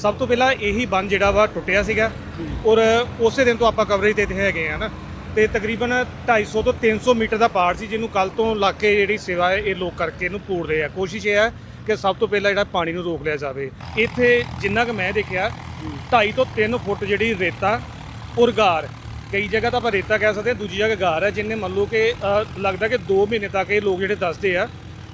ਸਭ ਤੋਂ ਪਹਿਲਾਂ ਇਹੀ ਬੰਦ ਜਿਹੜਾ ਵਾ ਟੁੱਟਿਆ ਸੀਗਾ ਔਰ ਉਸੇ ਦਿਨ ਤੋਂ ਆਪਾਂ ਕਵਰੇਜ ਤੇ ਇੱਥੇ ਹੈਗੇ ਆ ਨਾ। ਤੇ ਤਕਰੀਬਨ 250 ਤੋਂ 300 ਮੀਟਰ ਦਾ ਪਾੜ ਸੀ ਜਿਹਨੂੰ ਕੱਲ ਤੋਂ ਲਾ ਕੇ ਜਿਹੜੀ ਸੇਵਾ ਹੈ ਇਹ ਲੋਕ ਕਰਕੇ ਇਹਨੂੰ ਪੂਰ ਰਹੇ ਆ। ਕੋਸ਼ਿਸ਼ ਇਹ ਹੈ ਕਿ ਸਭ ਤੋਂ ਪਹਿਲਾਂ ਜਿਹੜਾ ਪਾਣੀ ਨੂੰ ਰੋਕ ਲਿਆ ਜਾਵੇ। ਇੱਥੇ ਜਿੰਨਾ ਕੁ ਮੈਂ ਦੇਖਿਆ 2.5 ਤੋਂ 3 ਫੁੱਟ ਜਿਹੜੀ ਰੇਤਾ ਔਰ ਗਾਰ, ਕਈ ਜਗ੍ਹਾ ਤਾਂ ਆਪਾਂ ਰੇਤਾ ਕਹਿ ਸਕਦੇ ਦੂਜੀ ਜਗ੍ਹਾ ਗਾਰ ਹੈ ਜਿੰਨੇ ਮੰਨ ਲਓ ਕਿ ਲੱਗਦਾ ਕਿ 2 ਮਹੀਨੇ ਤੱਕ ਇਹ ਲੋਕ ਜਿਹੜੇ ਦੱਸਦੇ ਆ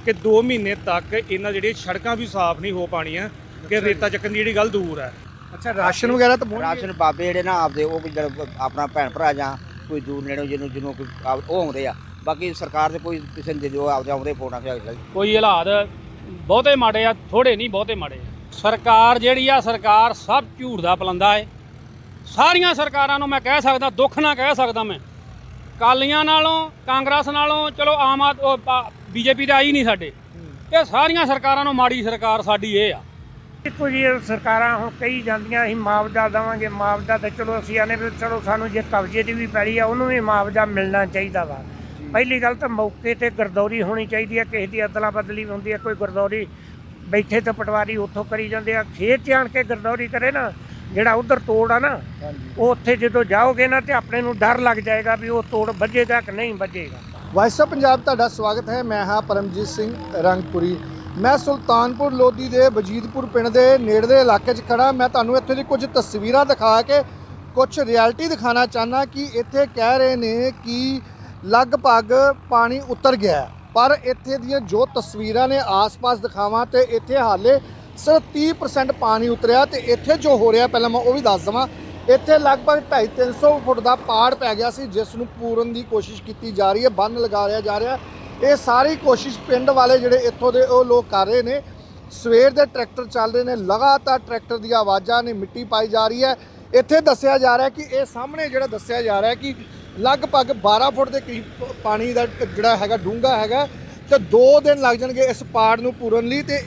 ਕਿ 2 ਮਹੀਨੇ ਤੱਕ ਇਹਨਾਂ ਜਿਹੜੀਆਂ ਸੜਕਾਂ ਵੀ ਸਾਫ਼ ਨਹੀਂ ਹੋ ਪਾਣੀਆਂ ਕਿ ਰੇਤਾ ਚੱਕਣ ਦੀ ਜਿਹੜੀ ਗੱਲ ਦੂਰ ਹੈ। ਅੱਛਾ ਰਾਸ਼ਨ ਵਗੈਰਾ ਤਾਂ ਰਾਸ਼ਨ ਬਾਬੇ ਜਿਹੜੇ ਨਾ ਆਪਦੇ ਉਹ ਜਿਹੜੇ ਆਪਣਾ ਭੈਣ ਭਰਾ ਜਾਂ ਕੋਈ ਦੂਰ ਨੇੜੇ ਜਿਹਨੂੰ ਜਿਹਨੂੰ ਕੋਈ ਆਪ- ਉਹ ਆਉਂਦੇ ਆ। ਬਾਕੀ ਸਰਕਾਰ ਦੇ ਕੋਈ ਕਿਸੇ ਨੂੰ ਦੇ ਆਪਦੇ ਆਉਂਦੇ ਫੋਟਾਂ ਖਿਚਾ ਕੋਈ ਹਾਲਾਤ ਬਹੁਤੇ ਮਾੜੇ ਆ ਥੋੜੇ ਨਹੀਂ ਬਹੁਤੇ ਮਾੜੇ ਆ। ਸਰਕਾਰ ਜਿਹੜੀ ਆ ਸਰਕਾਰ ਸਭ ਝੂਠ ਦਾ ਪਲੰਦਾ ਏ। ਸਾਰੀਆਂ ਸਰਕਾਰਾਂ ਨੂੰ ਮੈਂ ਕਹਿ ਸਕਦਾ ਦੁੱਖ ਨਾ ਕਹਿ ਸਕਦਾ ਮੈਂ। ਕਾਲੀਆਂ ਨਾਲੋਂ ਕਾਂਗਰਸ ਨਾਲੋਂ ਚਲੋ ਆਮ ਆਦ ਬੀਜੇਪੀ ਤਾਂ ਆਈ ਨਹੀਂ ਸਾਡੇ। ਇਹ ਸਾਰੀਆਂ ਸਰਕਾਰਾਂ ਨੂੰ ਮਾੜੀ ਸਰਕਾਰ ਸਾਡੀ ਇਹ ਆ। ਦੇਖੋ ਜੀ ਇਹ ਸਰਕਾਰਾਂ ਹੁਣ ਕਈ ਜਾਂਦੀਆਂ ਅਸੀਂ ਮੁਆਵਜ਼ਾ ਦੇਵਾਂਗੇ ਮੁਆਵਜ਼ਾ ਤਾਂ ਚਲੋ ਅਸੀਂ ਆਨੇ ਵੀ ਚਲੋ ਸਾਨੂੰ ਜੇ ਕਬਜ਼ੇ ਦੀ ਵੀ ਪੈਲੀ ਆ ਉਹਨੂੰ ਵੀ ਮੁਆਵਜ਼ਾ ਮਿਲਣਾ ਚਾਹੀਦਾ ਵਾ। ਪਹਿਲੀ ਗੱਲ ਤਾਂ ਮੌਕੇ ਤੇ ਗਰਦੌਰੀ ਹੋਣੀ ਚਾਹੀਦੀ ਹੈ ਕਿਸੇ ਦੀ ਅਦਲਾ ਬਦਲੀ ਹੁੰਦੀ ਹੈ ਕੋਈ ਗਰਦੌਰੀ ਬੈਠੇ ਤੇ ਪਟਵਾਰੀ ਉੱਥੋਂ ਕਰੀ ਜਾਂਦੇ ਆ ਖੇਤ 'ਚ ਆਣ ਕੇ ਗਰਦੌਰੀ ਕਰੇ ਨਾ ਜਿਹੜਾ ਉਧਰ ਤੋੜ ਆ ਨਾ ਉਹ ਉੱਥੇ ਜਦੋਂ ਜਾਓਗੇ ਨਾ ਤੇ ਆਪਣੇ ਨੂੰ ਡਰ ਲੱਗ ਜਾਏਗਾ ਵੀ ਉਹ ਤੋੜ ਵੱਜੇਗਾ ਕਿ ਨਹੀਂ ਵੱਜੇਗਾ। ਵਾਇਸ ਪੰਜਾਬ ਤੁਹਾਡਾ ਸਵਾਗਤ ਹੈ। ਮੈਂ ਹਾਂ ਪਰਮਜੀਤ ਸਿੰਘ ਰੰਗਪੁਰੀ। ਮੈਂ ਸੁਲਤਾਨਪੁਰ ਲੋਧੀ ਦੇ ਵਜੀਦਪੁਰ ਪਿੰਡ ਦੇ ਨੇੜਲੇ ਇਲਾਕੇ 'ਚ ਖੜਾ ਮੈਂ ਤੁਹਾਨੂੰ ਇੱਥੇ ਦੀ ਕੁਝ ਤਸਵੀਰਾਂ ਦਿਖਾ ਕੇ ਕੁਝ ਰਿਐਲਿਟੀ ਦਿਖਾਣਾ ਚਾਹਨਾ ਕਿ ਇੱਥੇ ਕਹਿ ਰਹੇ ਨੇ ਕਿ ਲਗਭਗ ਪਾਣੀ ਉਤਰ ਗਿਆ ਪਰ ਇੱਥੇ ਦੀਆਂ ਜੋ ਤਸਵੀਰਾਂ ਨੇ ਆਸ-ਪਾਸ ਦਿਖਾਵਾਂ ਤੇ ਇੱਥੇ ਹਾਲੇ ਸਿਰਫ 30% ਪਾਣੀ ਉਤਰਿਆ ਤੇ ਇੱਥੇ ਜੋ ਹੋ ਰਿਹਾ, ਪਹਿਲਾਂ ਮੈਂ ਉਹ ਵੀ ਦੱਸ ਦਵਾਂ। ਇੱਥੇ ਲਗਭਗ 250 ਫੁੱਟ ਦਾ ਪਾੜ ਪੈ ਗਿਆ ਸੀ, ਜਿਸ ਨੂੰ ਪੂਰਨ ਦੀ ਕੋਸ਼ਿਸ਼ ਕੀਤੀ ਜਾ ਰਹੀ ਹੈ ਬੰਨ ਲਗਾ ਰਿਹਾ ਜਾ ਰਿਹਾ। ਇਹ ਸਾਰੀ ਕੋਸ਼ਿਸ਼ ਪਿੰਡ ਵਾਲੇ ਜਿਹੜੇ ਇੱਥੋਂ ਦੇ ਉਹ ਲੋਕ ਕਰ ਰਹੇ ਨੇ। ਸਵੇਰ ਦੇ ਟਰੈਕਟਰ ਚੱਲ ਰਹੇ ਨੇ, ਲਗਾਤਾਰ ਟਰੈਕਟਰ ਦੀਆਂ ਆਵਾਜ਼ਾਂ ਨੇ, ਮਿੱਟੀ ਪਾਈ ਜਾ ਰਹੀ ਹੈ। ਇੱਥੇ ਦੱਸਿਆ ਜਾ ਰਿਹਾ ਕਿ ਇਹ ਸਾਹਮਣੇ ਜਿਹੜਾ ਦੱਸਿਆ ਜਾ ਰਿਹਾ ਕਿ ਲਗਭਗ 12 ਫੁੱਟ ਦੇ ਕਰੀਬ ਪਾਣੀ ਦਾ ਜਿਹੜਾ ਹੈਗਾ, ਡੂੰਘਾ ਹੈਗਾ। ਤੇ 2 ਦਿਨ ਲੱਗ ਜਾਣਗੇ ਇਸ ਪਾੜ ਨੂੰ ਪੂਰਨ ਲਈ ਤੇ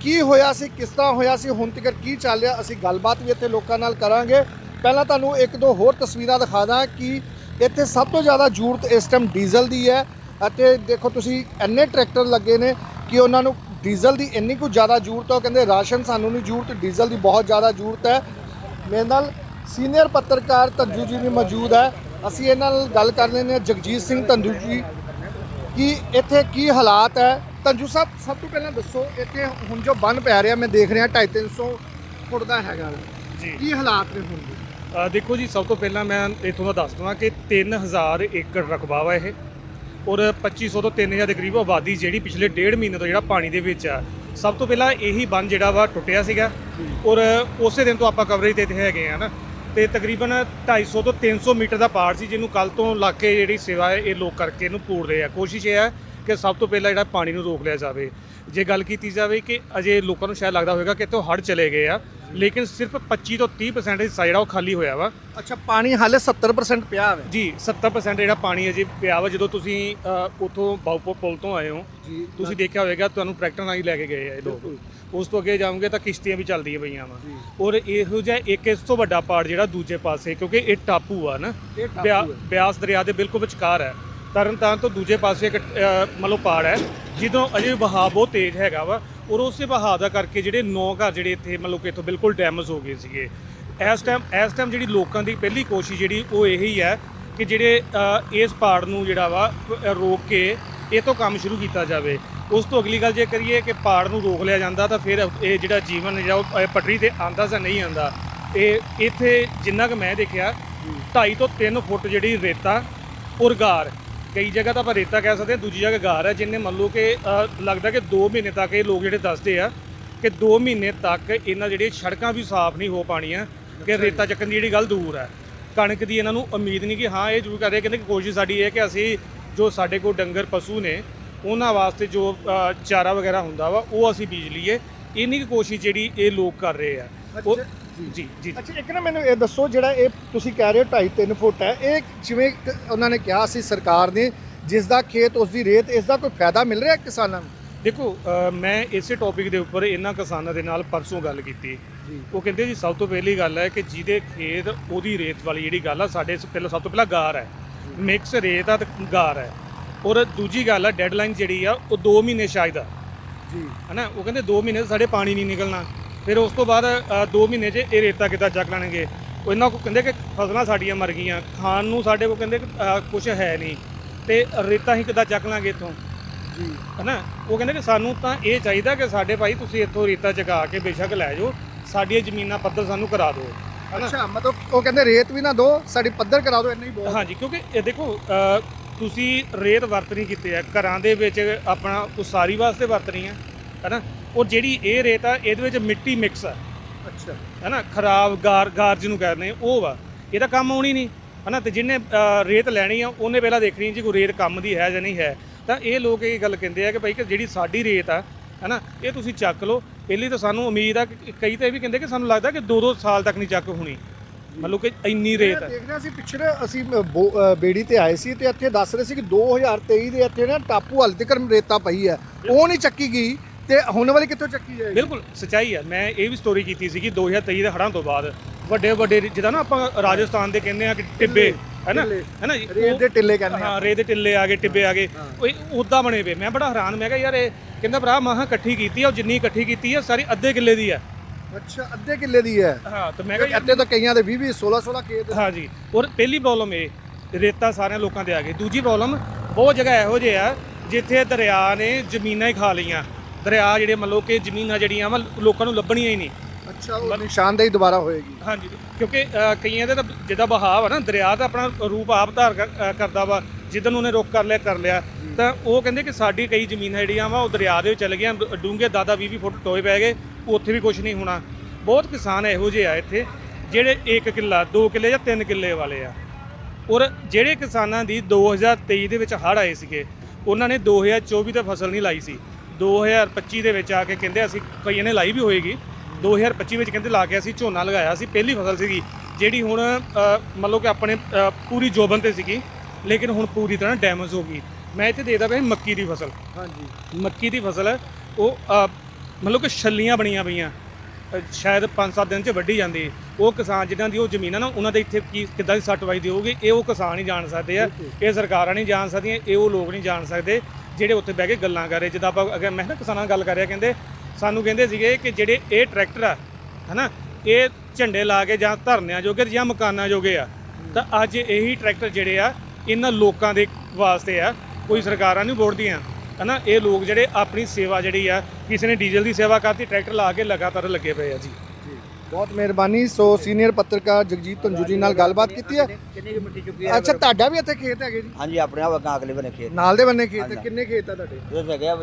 ਕੀ ਹੋਇਆ ਸੀ, ਕਿਸ ਤਰ੍ਹਾਂ ਹੋਇਆ ਸੀ, ਹੁਣ ਤੱਕ ਕੀ ਚੱਲ ਰਿਹਾ, ਅਸੀਂ ਗੱਲਬਾਤ ਵੀ ਇੱਥੇ ਲੋਕਾਂ ਨਾਲ ਕਰਾਂਗੇ। ਪਹਿਲਾਂ ਤੁਹਾਨੂੰ ਇੱਕ ਦੋ ਹੋਰ ਤਸਵੀਰਾਂ ਦਿਖਾ ਦਾਂ ਕਿ ਇੱਥੇ ਸਭ ਤੋਂ ਜ਼ਿਆਦਾ ਜ਼ਰੂਰਤ ਇਸ ਟਾਈਮ ਡੀਜ਼ਲ ਦੀ ਹੈ। ਅਤੇ ਦੇਖੋ ਤੁਸੀਂ ਇੰਨੇ ਟਰੈਕਟਰ ਲੱਗੇ ਨੇ ਕਿ ਉਹਨਾਂ ਨੂੰ ਡੀਜ਼ਲ ਦੀ ਇੰਨੀ ਕੁ ਜ਼ਿਆਦਾ ਜ਼ਰੂਰਤ ਹੈ ਉਹ ਕਹਿੰਦੇ ਰਾਸ਼ਨ ਸਾਨੂੰ ਨਹੀਂ ਜ਼ਰੂਰਤ ਡੀਜ਼ਲ ਦੀ ਬਹੁਤ ਜ਼ਿਆਦਾ ਜ਼ਰੂਰਤ ਹੈ। ਮੇਰੇ ਨਾਲ ਸੀਨੀਅਰ ਪੱਤਰਕਾਰ ਤੰਜੂ ਜੀ ਵੀ ਮੌਜੂਦ ਹੈ। ਅਸੀਂ ਇਹਨਾਂ ਨਾਲ ਗੱਲ ਕਰ ਲੈਂਦੇ ਹਾਂ ਜਗਜੀਤ ਸਿੰਘ ਤੰਜੂ ਜੀ ਕਿ ਇੱਥੇ ਕੀ ਹਾਲਾਤ ਹੈ। ਤੰਜੂ ਸਾਹਿਬ ਸਭ ਤੋਂ ਪਹਿਲਾਂ ਦੱਸੋ ਇੱਥੇ ਹੁਣ ਜੋ ਬੰਨ ਪੈ ਰਿਹਾ ਮੈਂ ਦੇਖ ਰਿਹਾ 250 ਫੁੱਟ ਦਾ ਹੈਗਾ। ਜੀ। ਕੀ ਹਾਲਾਤ ਨੇ ਹੁਣ? ਦੇਖੋ ਜੀ ਸਭ ਤੋਂ ਪਹਿਲਾਂ ਮੈਂ ਇਥੋਂ ਦਾ ਦੱਸ ਦਵਾਂ ਕਿ 3000 ਏਕੜ ਰਕਬਾ ਵਾ ਇਹ। ਔਰ 2500 ਤੋਂ 3000 ਦੇ ਕਰੀਬ ਆਬਾਦੀ ਜਿਹੜੀ ਪਿਛਲੇ ਡੇਢ ਮਹੀਨੇ ਤੋਂ ਜਿਹੜਾ ਪਾਣੀ ਦੇ ਵਿੱਚ ਆ, ਸਭ ਤੋਂ ਪਹਿਲਾਂ ਇਹੀ ਬੰਨ ਜਿਹੜਾ ਵਾ ਟੁੱਟਿਆ ਸੀਗਾ। ਔਰ ਉਸੇ ਦਿਨ ਤੋਂ ਆਪਾਂ ਕਵਰੇਜ ਤੇ ਇੱਥੇ ਹੈਗੇ ਆ ਨਾ। ਤੇ ਤਕਰੀਬਨ 250 ਤੋਂ 300 ਮੀਟਰ ਦਾ ਪਾੜ ਸੀ ਜਿਹਨੂੰ ਕੱਲ ਤੋਂ ਲਾ ਕੇ ਜਿਹੜੀ ਸੇਵਾ ਹੈ, ਇਹ ਲੋਕ ਕਰਕੇ ਇਹਨੂੰ ਪੂਰ ਰਹੇ ਆ। ਕੋਸ਼ਿਸ਼ ਇਹ ਹੈ ਕਿ ਸਭ ਤੋਂ ਪਹਿਲਾਂ ਜਿਹੜਾ ਪਾਣੀ ਨੂੰ ਰੋਕ ਲਿਆ ਜਾਵੇ। ਜੇ ਗੱਲ ਕੀਤੀ ਜਾਵੇ ਕਿ ਅਜੇ ਲੋਕਾਂ ਨੂੰ ਸ਼ਾਇਦ ਲੱਗਦਾ ਹੋਵੇਗਾ ਕਿ ਇੱਥੋਂ ਹੜ ਚਲੇ ਗਏ ਆ। ਲੇਕਿਨ ਸਿਰਫ 25 ਤੋਂ 30% ਹਿੱਸਾ ਜਿਹੜਾ ਉਹ ਖਾਲੀ ਹੋਇਆ ਵਾ। ਅੱਛਾ ਪਾਣੀ ਹਾਲੇ 70% ਪਿਆ ਹੈ ਜੀ 70% ਜਿਹੜਾ ਪਾਣੀ ਅਜੇ ਪਿਆ ਵਾ ਜਦੋਂ ਤੁਸੀਂ ਉੱਥੋਂ ਬਾਉਪੋ ਪੁਲ ਤੋਂ ਆਏ ਹੋ ਜੀ ਤੁਸੀਂ ਦੇਖਿਆ ਹੋਵੇਗਾ ਤੁਹਾਨੂੰ ਟਰੈਕਟਰ ਨਾਲ ਹੀ ਲੈ ਕੇ ਗਏ ਆ ਇਹ ਲੋਕ। ਉਸ ਤੋਂ ਅੱਗੇ ਜਾਓਗੇ ਤਾਂ ਕਿਸ਼ਤੀਆਂ ਵੀ ਚੱਲਦੀਆਂ ਪਈਆਂ ਵਾ। ਔਰ ਇਹੋ ਜਿਹਾ ਇੱਕ ਇਸ ਤੋਂ ਵੱਡਾ ਪਾੜ ਜਿਹੜਾ ਦੂਜੇ ਪਾਸੇ ਕਿਉਂਕਿ ਇਹ ਟਾਪੂ ਆ ਨਾ। ਬਿਆਸ ਦਰਿਆ ਦੇ ਬਿਲਕੁਲ ਵਿਚਕਾਰ ਹੈ। ਤਰਨਤਾਰਨ ਤੋਂ ਦੂਜੇ ਪਾਸੇ ਇੱਕ ਮਤਲਬ ਪਾੜ ਹੈ ਜਦੋਂ ਅਜੇ ਵਹਾਅ ਬਹੁਤ ਤੇਜ਼ ਹੈਗਾ ਵਾ। ਔਰ ਉਸੇ ਵਹਾਅ ਦਾ ਕਰਕੇ ਜਿਹੜੇ ਨੌ ਘਰ ਜਿਹੜੇ ਇੱਥੇ ਮਤਲਬ ਕਿ ਇੱਥੋਂ ਬਿਲਕੁਲ ਡੈਮੇਜ ਹੋ ਗਏ ਸੀਗੇ। ਇਸ ਟਾਈਮ ਇਸ ਟਾਈਮ ਜਿਹੜੀ ਲੋਕਾਂ ਦੀ ਪਹਿਲੀ ਕੋਸ਼ਿਸ਼ ਜਿਹੜੀ ਉਹ ਇਹੀ ਹੈ ਕਿ ਜਿਹੜੇ ਇਸ ਪਾੜ ਨੂੰ ਜਿਹੜਾ ਵਾ ਰੋਕ ਕੇ ਇਹ ਤੋਂ ਕੰਮ ਸ਼ੁਰੂ ਕੀਤਾ ਜਾਵੇ। ਉਸ ਤੋਂ ਅਗਲੀ ਗੱਲ ਜੇ ਕਰੀਏ ਕਿ ਪਾੜ ਨੂੰ ਰੋਕ ਲਿਆ ਜਾਂਦਾ ਤਾਂ ਫਿਰ ਇਹ ਜਿਹੜਾ ਜੀਵਨ ਜਿਹੜਾ ਉਹ ਅ, ਪਟੜੀ ਤੇ ਆਂਦਾ ਜਾਂ ਨਹੀਂ ਆਂਦਾ ਇਹ ਇੱਥੇ ਜਿੰਨਾ ਕੁ ਮੈਂ ਦੇਖਿਆ 2.5 ਤੋਂ 3 ਫੁੱਟ ਜਿਹੜੀ ਰੇਤਾ ਔਰ ਗਾਰ ਕਈ ਜਗ੍ਹਾ ਤਾਂ ਆਪਾਂ ਰੇਤਾ ਕਹਿ ਸਕਦੇ ਹਾਂ ਦੂਜੀ ਜਗ੍ਹਾ ਗਾਰ ਹੈ ਜਿੰਨੇ ਮੰਨ ਲਓ ਕਿ ਅ, ਲੱਗਦਾ ਕਿ 2 ਮਹੀਨੇ ਤੱਕ ਇਹ ਲੋਕ ਜਿਹੜੇ ਦੱਸਦੇ ਆ ਕਿ 2 ਮਹੀਨੇ ਤੱਕ ਇਹਨਾਂ ਜਿਹੜੀਆਂ ਸੜਕਾਂ ਵੀ ਸਾਫ਼ ਨਹੀਂ ਹੋ ਪਾਣੀਆਂ ਕਿ ਰੇਤਾ ਚੱਕਣ ਦੀ ਜਿਹੜੀ ਗੱਲ ਦੂਰ ਹੈ। ਕਣਕ ਦੀ ਇਹਨਾਂ ਨੂੰ ਉਮੀਦ ਨਹੀਂ ਕਿ ਹਾਂ ਇਹ ਜ਼ਰੂਰ ਕਰ ਰਹੇ ਕਹਿੰਦੇ ਕਿ ਕੋਸ਼ਿਸ਼ ਸਾਡੀ ਇਹ ਹੈ ਕਿ ਅਸੀਂ ਜੋ ਸਾਡੇ ਕੋਲ ਡੰਗਰ ਪਸ਼ੂ ਨੇ ਉਹਨਾਂ ਵਾਸਤੇ ਜੋ ਅ, ਚਾਰਾ ਵਗੈਰਾ ਹੁੰਦਾ ਵਾ ਉਹ ਅਸੀਂ ਬੀਜ ਲਈਏ। ਇੰਨੀ ਕੁ ਕੋਸ਼ਿਸ਼ ਜਿਹੜੀ ਇਹ ਲੋਕ ਕਰ ਰਹੇ ਆ। ਉਹ ਜੀ। ਜੀ ਅੱਛਾ ਇੱਕ ਨਾ ਮੈਨੂੰ ਇਹ ਦੱਸੋ ਜਿਹੜਾ ਇਹ ਤੁਸੀਂ ਕਹਿ ਰਹੇ ਹੋ 2.5 3 ਫੁੱਟ ਹੈ ਇਹ ਜਿਵੇਂ ਉਹਨਾਂ ਨੇ ਕਿਹਾ ਸੀ ਸਰਕਾਰ ਨੇ ਜਿਸ ਦਾ ਖੇਤ ਉਸ ਦੀ ਰੇਤ ਇਸ ਦਾ ਕੋਈ ਫਾਇਦਾ ਮਿਲ ਰਿਹਾ ਕਿਸਾਨਾਂ ਨੂੰ? ਦੇਖੋ ਅ, ਮੈਂ ਇਸੇ ਟੌਪਿਕ ਦੇ ਉੱਪਰ ਇਹਨਾਂ ਕਿਸਾਨਾਂ ਦੇ ਨਾਲ ਪਰਸੋਂ ਗੱਲ ਕੀਤੀ। ਜੀ। ਉਹ ਕਹਿੰਦੇ ਜੀ ਸਭ ਤੋਂ ਪਹਿਲੀ ਗੱਲ ਹੈ ਕਿ ਜਿਹਦੇ ਖੇਤ ਉਹਦੀ ਰੇਤ ਵਾਲੀ ਜਿਹੜੀ ਗੱਲ ਆ ਸਾਡੇ ਸ- ਪਹਿਲਾਂ ਸਭ ਤੋਂ ਪਹਿਲਾਂ ਗਾਰ ਹੈ। ਮਿਕਸ ਰੇਤ ਆ ਤੇ ਗਾਰ ਹੈ। ਔਰ ਦੂਜੀ ਗੱਲ ਆ ਡੈਡਲਾਈਨ ਜਿਹੜੀ ਆ ਉਹ 2 ਮਹੀਨੇ ਸ਼ਾਇਦ ਆ। ਜੀ। ਹਨਾ ਉਹ ਕਹਿੰਦੇ 2 ਮਹੀਨੇ 'ਚ ਸਾਡੇ ਪਾਣੀ ਨਹੀਂ ਨਿਕਲਣਾ। ਫਿਰ ਉਸ ਤੋਂ ਬਾਅਦ 2 ਮਹੀਨੇ 'ਚ ਇਹ ਰੇਤਾ ਕਿੱਦਾਂ ਚੱਕ ਲੈਣਗੇ? ਉਹ ਇਹਨਾਂ ਕੋ ਕਹਿੰਦੇ ਕਿ ਫਸਲਾਂ ਸਾਡੀਆਂ ਮਰ ਗਈਆਂ ਖਾਣ ਨੂੰ ਸਾਡੇ ਕੋ ਕਹਿੰਦੇ ਕੁਝ ਹੈ ਨਹੀਂ। ਤੇ ਰੇਤਾ ਹੀ ਕਿੱਦਾਂ ਚੱਕ ਲਾਂਗੇ ਇੱਥੋਂ? ਜੀ। ਹਨਾ? ਉਹ ਕਹਿੰਦੇ ਕਿ ਸਾਨੂੰ ਤਾਂ ਇਹ ਚਾਹੀਦਾ ਕਿ ਸਾਡੇ ਭਾਈ ਤੁਸੀਂ ਇੱਥੋਂ ਰੇਤਾ ਚਕਾ ਕੇ ਬੇਸ਼ੱਕ ਲੈ ਜਾਓ ਸਾਡੀਆਂ ਜ਼ਮੀਨਾਂ ਪੱਧਰ ਸਾਨੂੰ ਕਰਾ ਦਿਓ। ਅੱਛਾ ਮਤਲਬ ਉਹ ਕਹਿੰਦੇ ਰੇਤ ਵੀ ਨਾ ਦੋ ਸਾਡੀ ਪੱਧਰ ਕਰਾ ਦਿਓ ਇੰਨਾ ਹੀ ਬਹੁਤ। ਹਾਂਜੀ ਕਿਉਂਕਿ ਇਹ ਦੇਖੋ ਤੁਸੀਂ ਰੇਤ ਵਰਤ ਨਹੀਂ ਕੀਤੇ ਆ? ਘਰਾਂ ਦੇ ਵਿੱਚ ਆਪਣਾ ਉਸਾਰੀ ਵਾਸਤੇ ਵਰਤ ਰਹੀ ਆ ਹਨਾ? ਉਹ ਜਿਹੜੀ ਇਹ ਰੇਤ ਆ ਇਹਦੇ ਵਿੱਚ ਮਿੱਟੀ ਮਿਕਸ ਆ। ਅੱਛਾ। ਹਨਾ ਖਰਾਬ ਗਾਰ ਗਾਰ ਜਿਹਨੂੰ ਕਹਿੰਦੇ ਉਹ ਵਾ। ਇਹਦਾ ਕੰਮ ਆਉਣੀ ਨਹੀਂ ਹਨਾ ਤੇ ਜਿਹਨੇ ਰੇਤ ਲੈਣੀ ਆ ਉਹਨੇ ਪਹਿਲਾਂ ਦੇਖਣੀ ਜੀ ਕੋਈ ਰੇਤ ਕੰਮ ਦੀ ਹੈ ਜਾਂ ਨਹੀਂ ਹੈ। ਤਾਂ ਇਹ ਲੋਕ ਇਹ ਗੱਲ ਕਹਿੰਦੇ ਆ ਕਿ ਭਾਈ ਕਿ ਜਿਹੜੀ ਸਾਡੀ ਰੇਤ ਆ ਹਨਾ ਇਹ ਤੁਸੀਂ ਚੱਕ ਲਓ। ਪਹਿਲੀ ਤਾਂ ਸਾਨੂੰ ਉਮੀਦ ਆ ਕਿ ਕਈ ਤਾਂ ਇਹ ਵੀ ਕਹਿੰਦੇ ਕਿ ਸਾਨੂੰ ਲੱਗਦਾ ਕਿ 2-2 ਸਾਲ ਤੱਕ ਨਹੀਂ ਚੱਕ ਹੋਣੀ। ਮਤਲਬ ਕਿ ਇੰਨੀ ਰੇਤ ਮੈਂ ਆ ਦੇਖ ਰਿਹਾ ਸੀ ਪਿਛਲੇ ਅਸੀਂ ਬੇੜੀ ਤੇ ਆਏ ਸੀ ਤੇ ਇੱਥੇ ਦੱਸ ਰਹੇ ਸੀ ਕਿ 2023 ਦੇ ਇੱਥੇ ਨਾ ਟਾਪੂ ਹਾਲੇ ਤੱਕ ਰੇਤਾ ਪਈ ਹੈ ਉਹ ਨਹੀਂ ਚੱਕੀ ਗਈ। ਤੇ ਹੁਣ ਵਾਲੀ ਕਿੱਥੋਂ ਚੱਕੀ ਜਾਏਗੀ? ਬਿਲਕੁਲ ਸਚਾਈ ਹੈ ਮੈਂ ਇਹ ਵੀ ਸਟੋਰੀ ਕੀਤੀ ਸੀਗੀ 2023 ਦੇ ਹੜ੍ਹਾਂ ਤੋਂ ਬਾਅਦ। ਵੱਡੇ ਵੱਡੇ ਜਿਹਦਾ ਨਾ ਆਪਾਂ ਰਾਜਸਥਾਨ ਦੇ ਕਹਿੰਦੇ ਆ ਕਿ ਟਿੱਬੇ ਹੈਨਾ ਟਿੱਲੇ। ਹੈਨਾ ਜੀ? ਰੇਤ ਦੇ ਟਿੱਲੇ ਕਹਿੰਦੇ ਆ ਹਾਂ ਰੇਤ ਦੇ ਟਿੱਲੇ ਆ ਗਏ ਟਿੱਬੇ ਆ ਗਏ। ਹਾਂ। ਉਹ ਉਦਾਂ ਬਣੇ ਪਏ ਮੈਂ ਬੜਾ ਹੈਰਾਨ ਮੈਂ ਕਿਹਾ ਯਾਰ ਇਹ ਕਹਿੰਦਾ ਭਰਾ ਮਾਹਾਂ ਇਕੱਠੀ ਕੀਤੀ ਆ ਉਹ ਜਿੰਨੀ ਇਕੱਠੀ ਕੀਤੀ ਆ ਸਾਰੀ ਅੱਧੇ ਕਿੱਲੇ ਦੀ ਆ। ਅੱਛਾ ਅੱਧੇ ਕਿੱਲੇ ਦੀ ਹੈ। ਹਾਂ ਤੇ ਮੈਂ ਕਿਹਾ ਇੱਥੇ ਤਾਂ ਕਈਆਂ ਦੇ 20 20 16 16 ਖੇਤ ਹਾਂ ਜੀ। ਔਰ ਪਹਿਲੀ ਪ੍ਰੋਬਲਮ ਇਹ ਰੇਤਾ ਸਾਰਿਆਂ ਲੋਕਾਂ ਤੇ ਆ ਗਈ ਦੂਜੀ ਪ੍ਰੋਬਲਮ ਬਹੁਤ ਜਗ੍ਹਾ ਇਹੋ ਜਿਹੇ ਆ ਜਿੱਥੇ ਦਰਿਆ ਨੇ ਜ਼ਮੀਨਾਂ ਹੀ ਖਾ ਲਈਆਂ। ਦਰਿਆ ਜਿਹੜੇ ਮੰਨ ਲਓ ਕਿ ਜ਼ਮੀਨਾਂ ਜਿਹੜੀਆਂ ਵਾ ਲੋਕਾਂ ਨੂੰ ਲੱਭਣੀਆਂ ਹੀ ਨਹੀਂ। ਅੱਛਾ ਉਹ ਨਿਸ਼ਾਨਦੇਹੀ ਦੁਬਾਰਾ ਹੋਏਗੀ। ਹਾਂਜੀ ਕਿਉਂਕਿ ਅ, ਕਈਆਂ ਦੇ ਤਾਂ ਜਿੱਦਾਂ ਬਹਾਵ ਆ ਨਾ ਦਰਿਆ ਦਾ ਆਪਣਾ ਰੂਪ ਆਪ ਧਾਰ ਕਰ- ਅ, ਕਰਦਾ ਵਾ ਜਿੱਦਨ ਉਹਨੇ ਰੁੱਖ ਕਰ ਲਿਆ ਕਰ ਲਿਆ। ਤਾਂ ਉਹ ਕਹਿੰਦੇ ਕਿ ਸਾਡੀ ਕਈ ਜ਼ਮੀਨਾਂ ਜਿਹੜੀਆਂ ਵਾ ਉਹ ਦਰਿਆ ਦੇ ਵਿੱਚ ਚਲ ਗਈਆਂ ਡੂੰਘੇ ਦਾਦਾ 20 20 ਫੁੱਟ ਟੋਏ ਪੈ ਗਏ ਉੱਥੇ ਵੀ ਕੁਝ ਨਹੀਂ ਹੋਣਾ। ਬਹੁਤ ਕਿਸਾਨ ਇਹੋ ਜਿਹੇ ਆ ਇੱਥੇ ਜਿਹੜੇ 1 ਕਿੱਲਾ 2 ਕਿੱਲੇ ਜਾਂ 3 ਕਿੱਲੇ ਵਾਲੇ ਆ। ਔਰ ਜਿਹੜੇ ਕਿਸਾਨਾਂ ਦੀ 2023 ਦੇ ਵਿੱਚ ਹੜ੍ਹ ਆਏ ਸੀਗੇ ਉਹਨਾਂ ਨੇ 2024 ਤੇ ਫਸਲ ਨਹੀਂ ਲਾਈ ਸੀ। 2025 ਦੇ ਵਿੱਚ ਆ ਕੇ ਕਹਿੰਦੇ ਅਸੀਂ ਕਈਆਂ ਨੇ ਲਾਈ ਵੀ ਹੋਏਗੀ। 2025 ਵਿੱਚ ਕਹਿੰਦੇ ਲਾ ਕੇ ਅਸੀਂ ਝੋਨਾ ਲਗਾਇਆ ਸੀ ਪਹਿਲੀ ਫਸਲ ਸੀਗੀ ਜਿਹੜੀ ਹੁਣ ਮੰਨ ਲਓ ਕਿ ਆਪਣੇ ਪੂਰੀ ਜੋਬਨ ਤੇ ਸੀਗੀ ਲੇਕਿਨ ਹੁਣ ਪੂਰੀ ਤਰ੍ਹਾਂ ਡੈਮੇਜ ਹੋ ਗਈ। ਮੈਂ ਇੱਥੇ ਦੇਖਦਾ ਪਿਆ ਮੱਕੀ ਦੀ ਫਸਲ। ਹਾਂਜੀ। ਮੱਕੀ ਦੀ ਫਸਲ ਉਹ ਅ, ਮਤਲਬ ਕਿ ਛੱਲੀਆਂ ਬਣੀਆਂ ਪਈਆਂ ਸ਼ਾਇਦ 5-7 ਦਿਨ ਚ ਵੱਢੀ ਜਾਂਦੀ। ਉਹ ਕਿਸਾਨ ਜਿਨ੍ਹਾਂ ਦੀ ਉਹ ਜ਼ਮੀਨ ਨਾ ਉਹਨਾਂ ਦੇ ਇੱਥੇ ਕੀ ਕਿੱਦਾਂ ਦੀ ਸੱਟ ਵੱਜਦੀ ਹੋਊਗੀ ਇਹ ਉਹ ਕਿਸਾਨ ਹੀ ਜਾਣ ਸਕਦੇ ਆ। ਇਹ ਸਰਕਾਰਾਂ ਨਹੀਂ ਜਾਣ ਸਕਦੀਆਂ ਇਹ ਉਹ ਲੋਕ ਨਹੀਂ ਜਾਣ ਸਕਦੇ। ਜਿਹੜੇ ਉੱਥੇ ਬਹਿ ਕੇ ਗੱਲਾਂ ਕਰ ਰਹੇ, ਜਿੱਦਾਂ ਆਪਾਂ ਅਗਰ ਮੈਂ ਨਾ ਕਿਸਾਨਾਂ ਨਾਲ ਗੱਲ ਕਰ ਰਿਹਾ, ਕਹਿੰਦੇ ਸਾਨੂੰ ਕਹਿੰਦੇ ਸੀਗੇ ਕਿ ਜਿਹੜੇ ਇਹ ਟਰੈਕਟਰ ਆ, ਹਨਾ, ਇਹ ਝੰਡੇ ਲਾ ਕੇ ਜਾਂ ਧਰਨਿਆਂ ਜੋਗੇ ਜਾਂ ਮਕਾਨਾਂ ਜੋਗੇ ਆ, ਤਾਂ ਅੱਜ ਇਹੀ ਟਰੈਕਟਰ ਜਿਹੜੇ ਆ, ਇਹਨਾਂ ਲੋਕਾਂ ਦੇ ਵਾਸਤੇ ਆ, ਕੋਈ ਸਰਕਾਰਾਂ ਨਹੀਂ ਬੋੜਦੀਆਂ, ਹਨਾ, ਇਹ ਲੋਕ ਜਿਹੜੇ ਆਪਣੀ ਸੇਵਾ ਜਿਹੜੀ ਆ, ਕਿਸੇ ਨੇ ਡੀਜ਼ਲ ਦੀ ਸੇਵਾ ਕਰਤੀ, ਟਰੈਕਟਰ ਲਾ ਕੇ ਲਗਾਤਾਰ ਲੱਗੇ ਪਏ ਆ ਜੀ। ਬਹੁਤ ਮਿਹਰਬਾਨੀ। ਸੋ ਸੀਨੀਅਰ ਪੱਤਰਕਾਰ ਜਗਜੀਤ ਧੰਜੂ ਜੀ ਨਾਲ ਗੱਲਬਾਤ ਕੀਤੀ ਹੈ। ਕਿੰਨੀ ਕੁ ਮਿੱਟੀ ਚੁੱਕੀ ਅੱਛਾ ਤੁਹਾਡਾ ਵੀ ਇੱਥੇ ਖੇਤ ਹੈਗੇ ਜੀ? ਹਾਂਜੀ ਆਪਣੇ ਆਪ ਅੱਗਾ ਅਗਲੇ ਬਨੇ ਖੇਤ। ਨਾਲ ਦੇ ਬੰਨੇ ਖੇਤ ਹੈ। ਕਿੰਨੇ ਖੇਤ ਆ ਤੁਹਾਡੇ? ਉਹਦੇ ਤੇ ਗਿਆ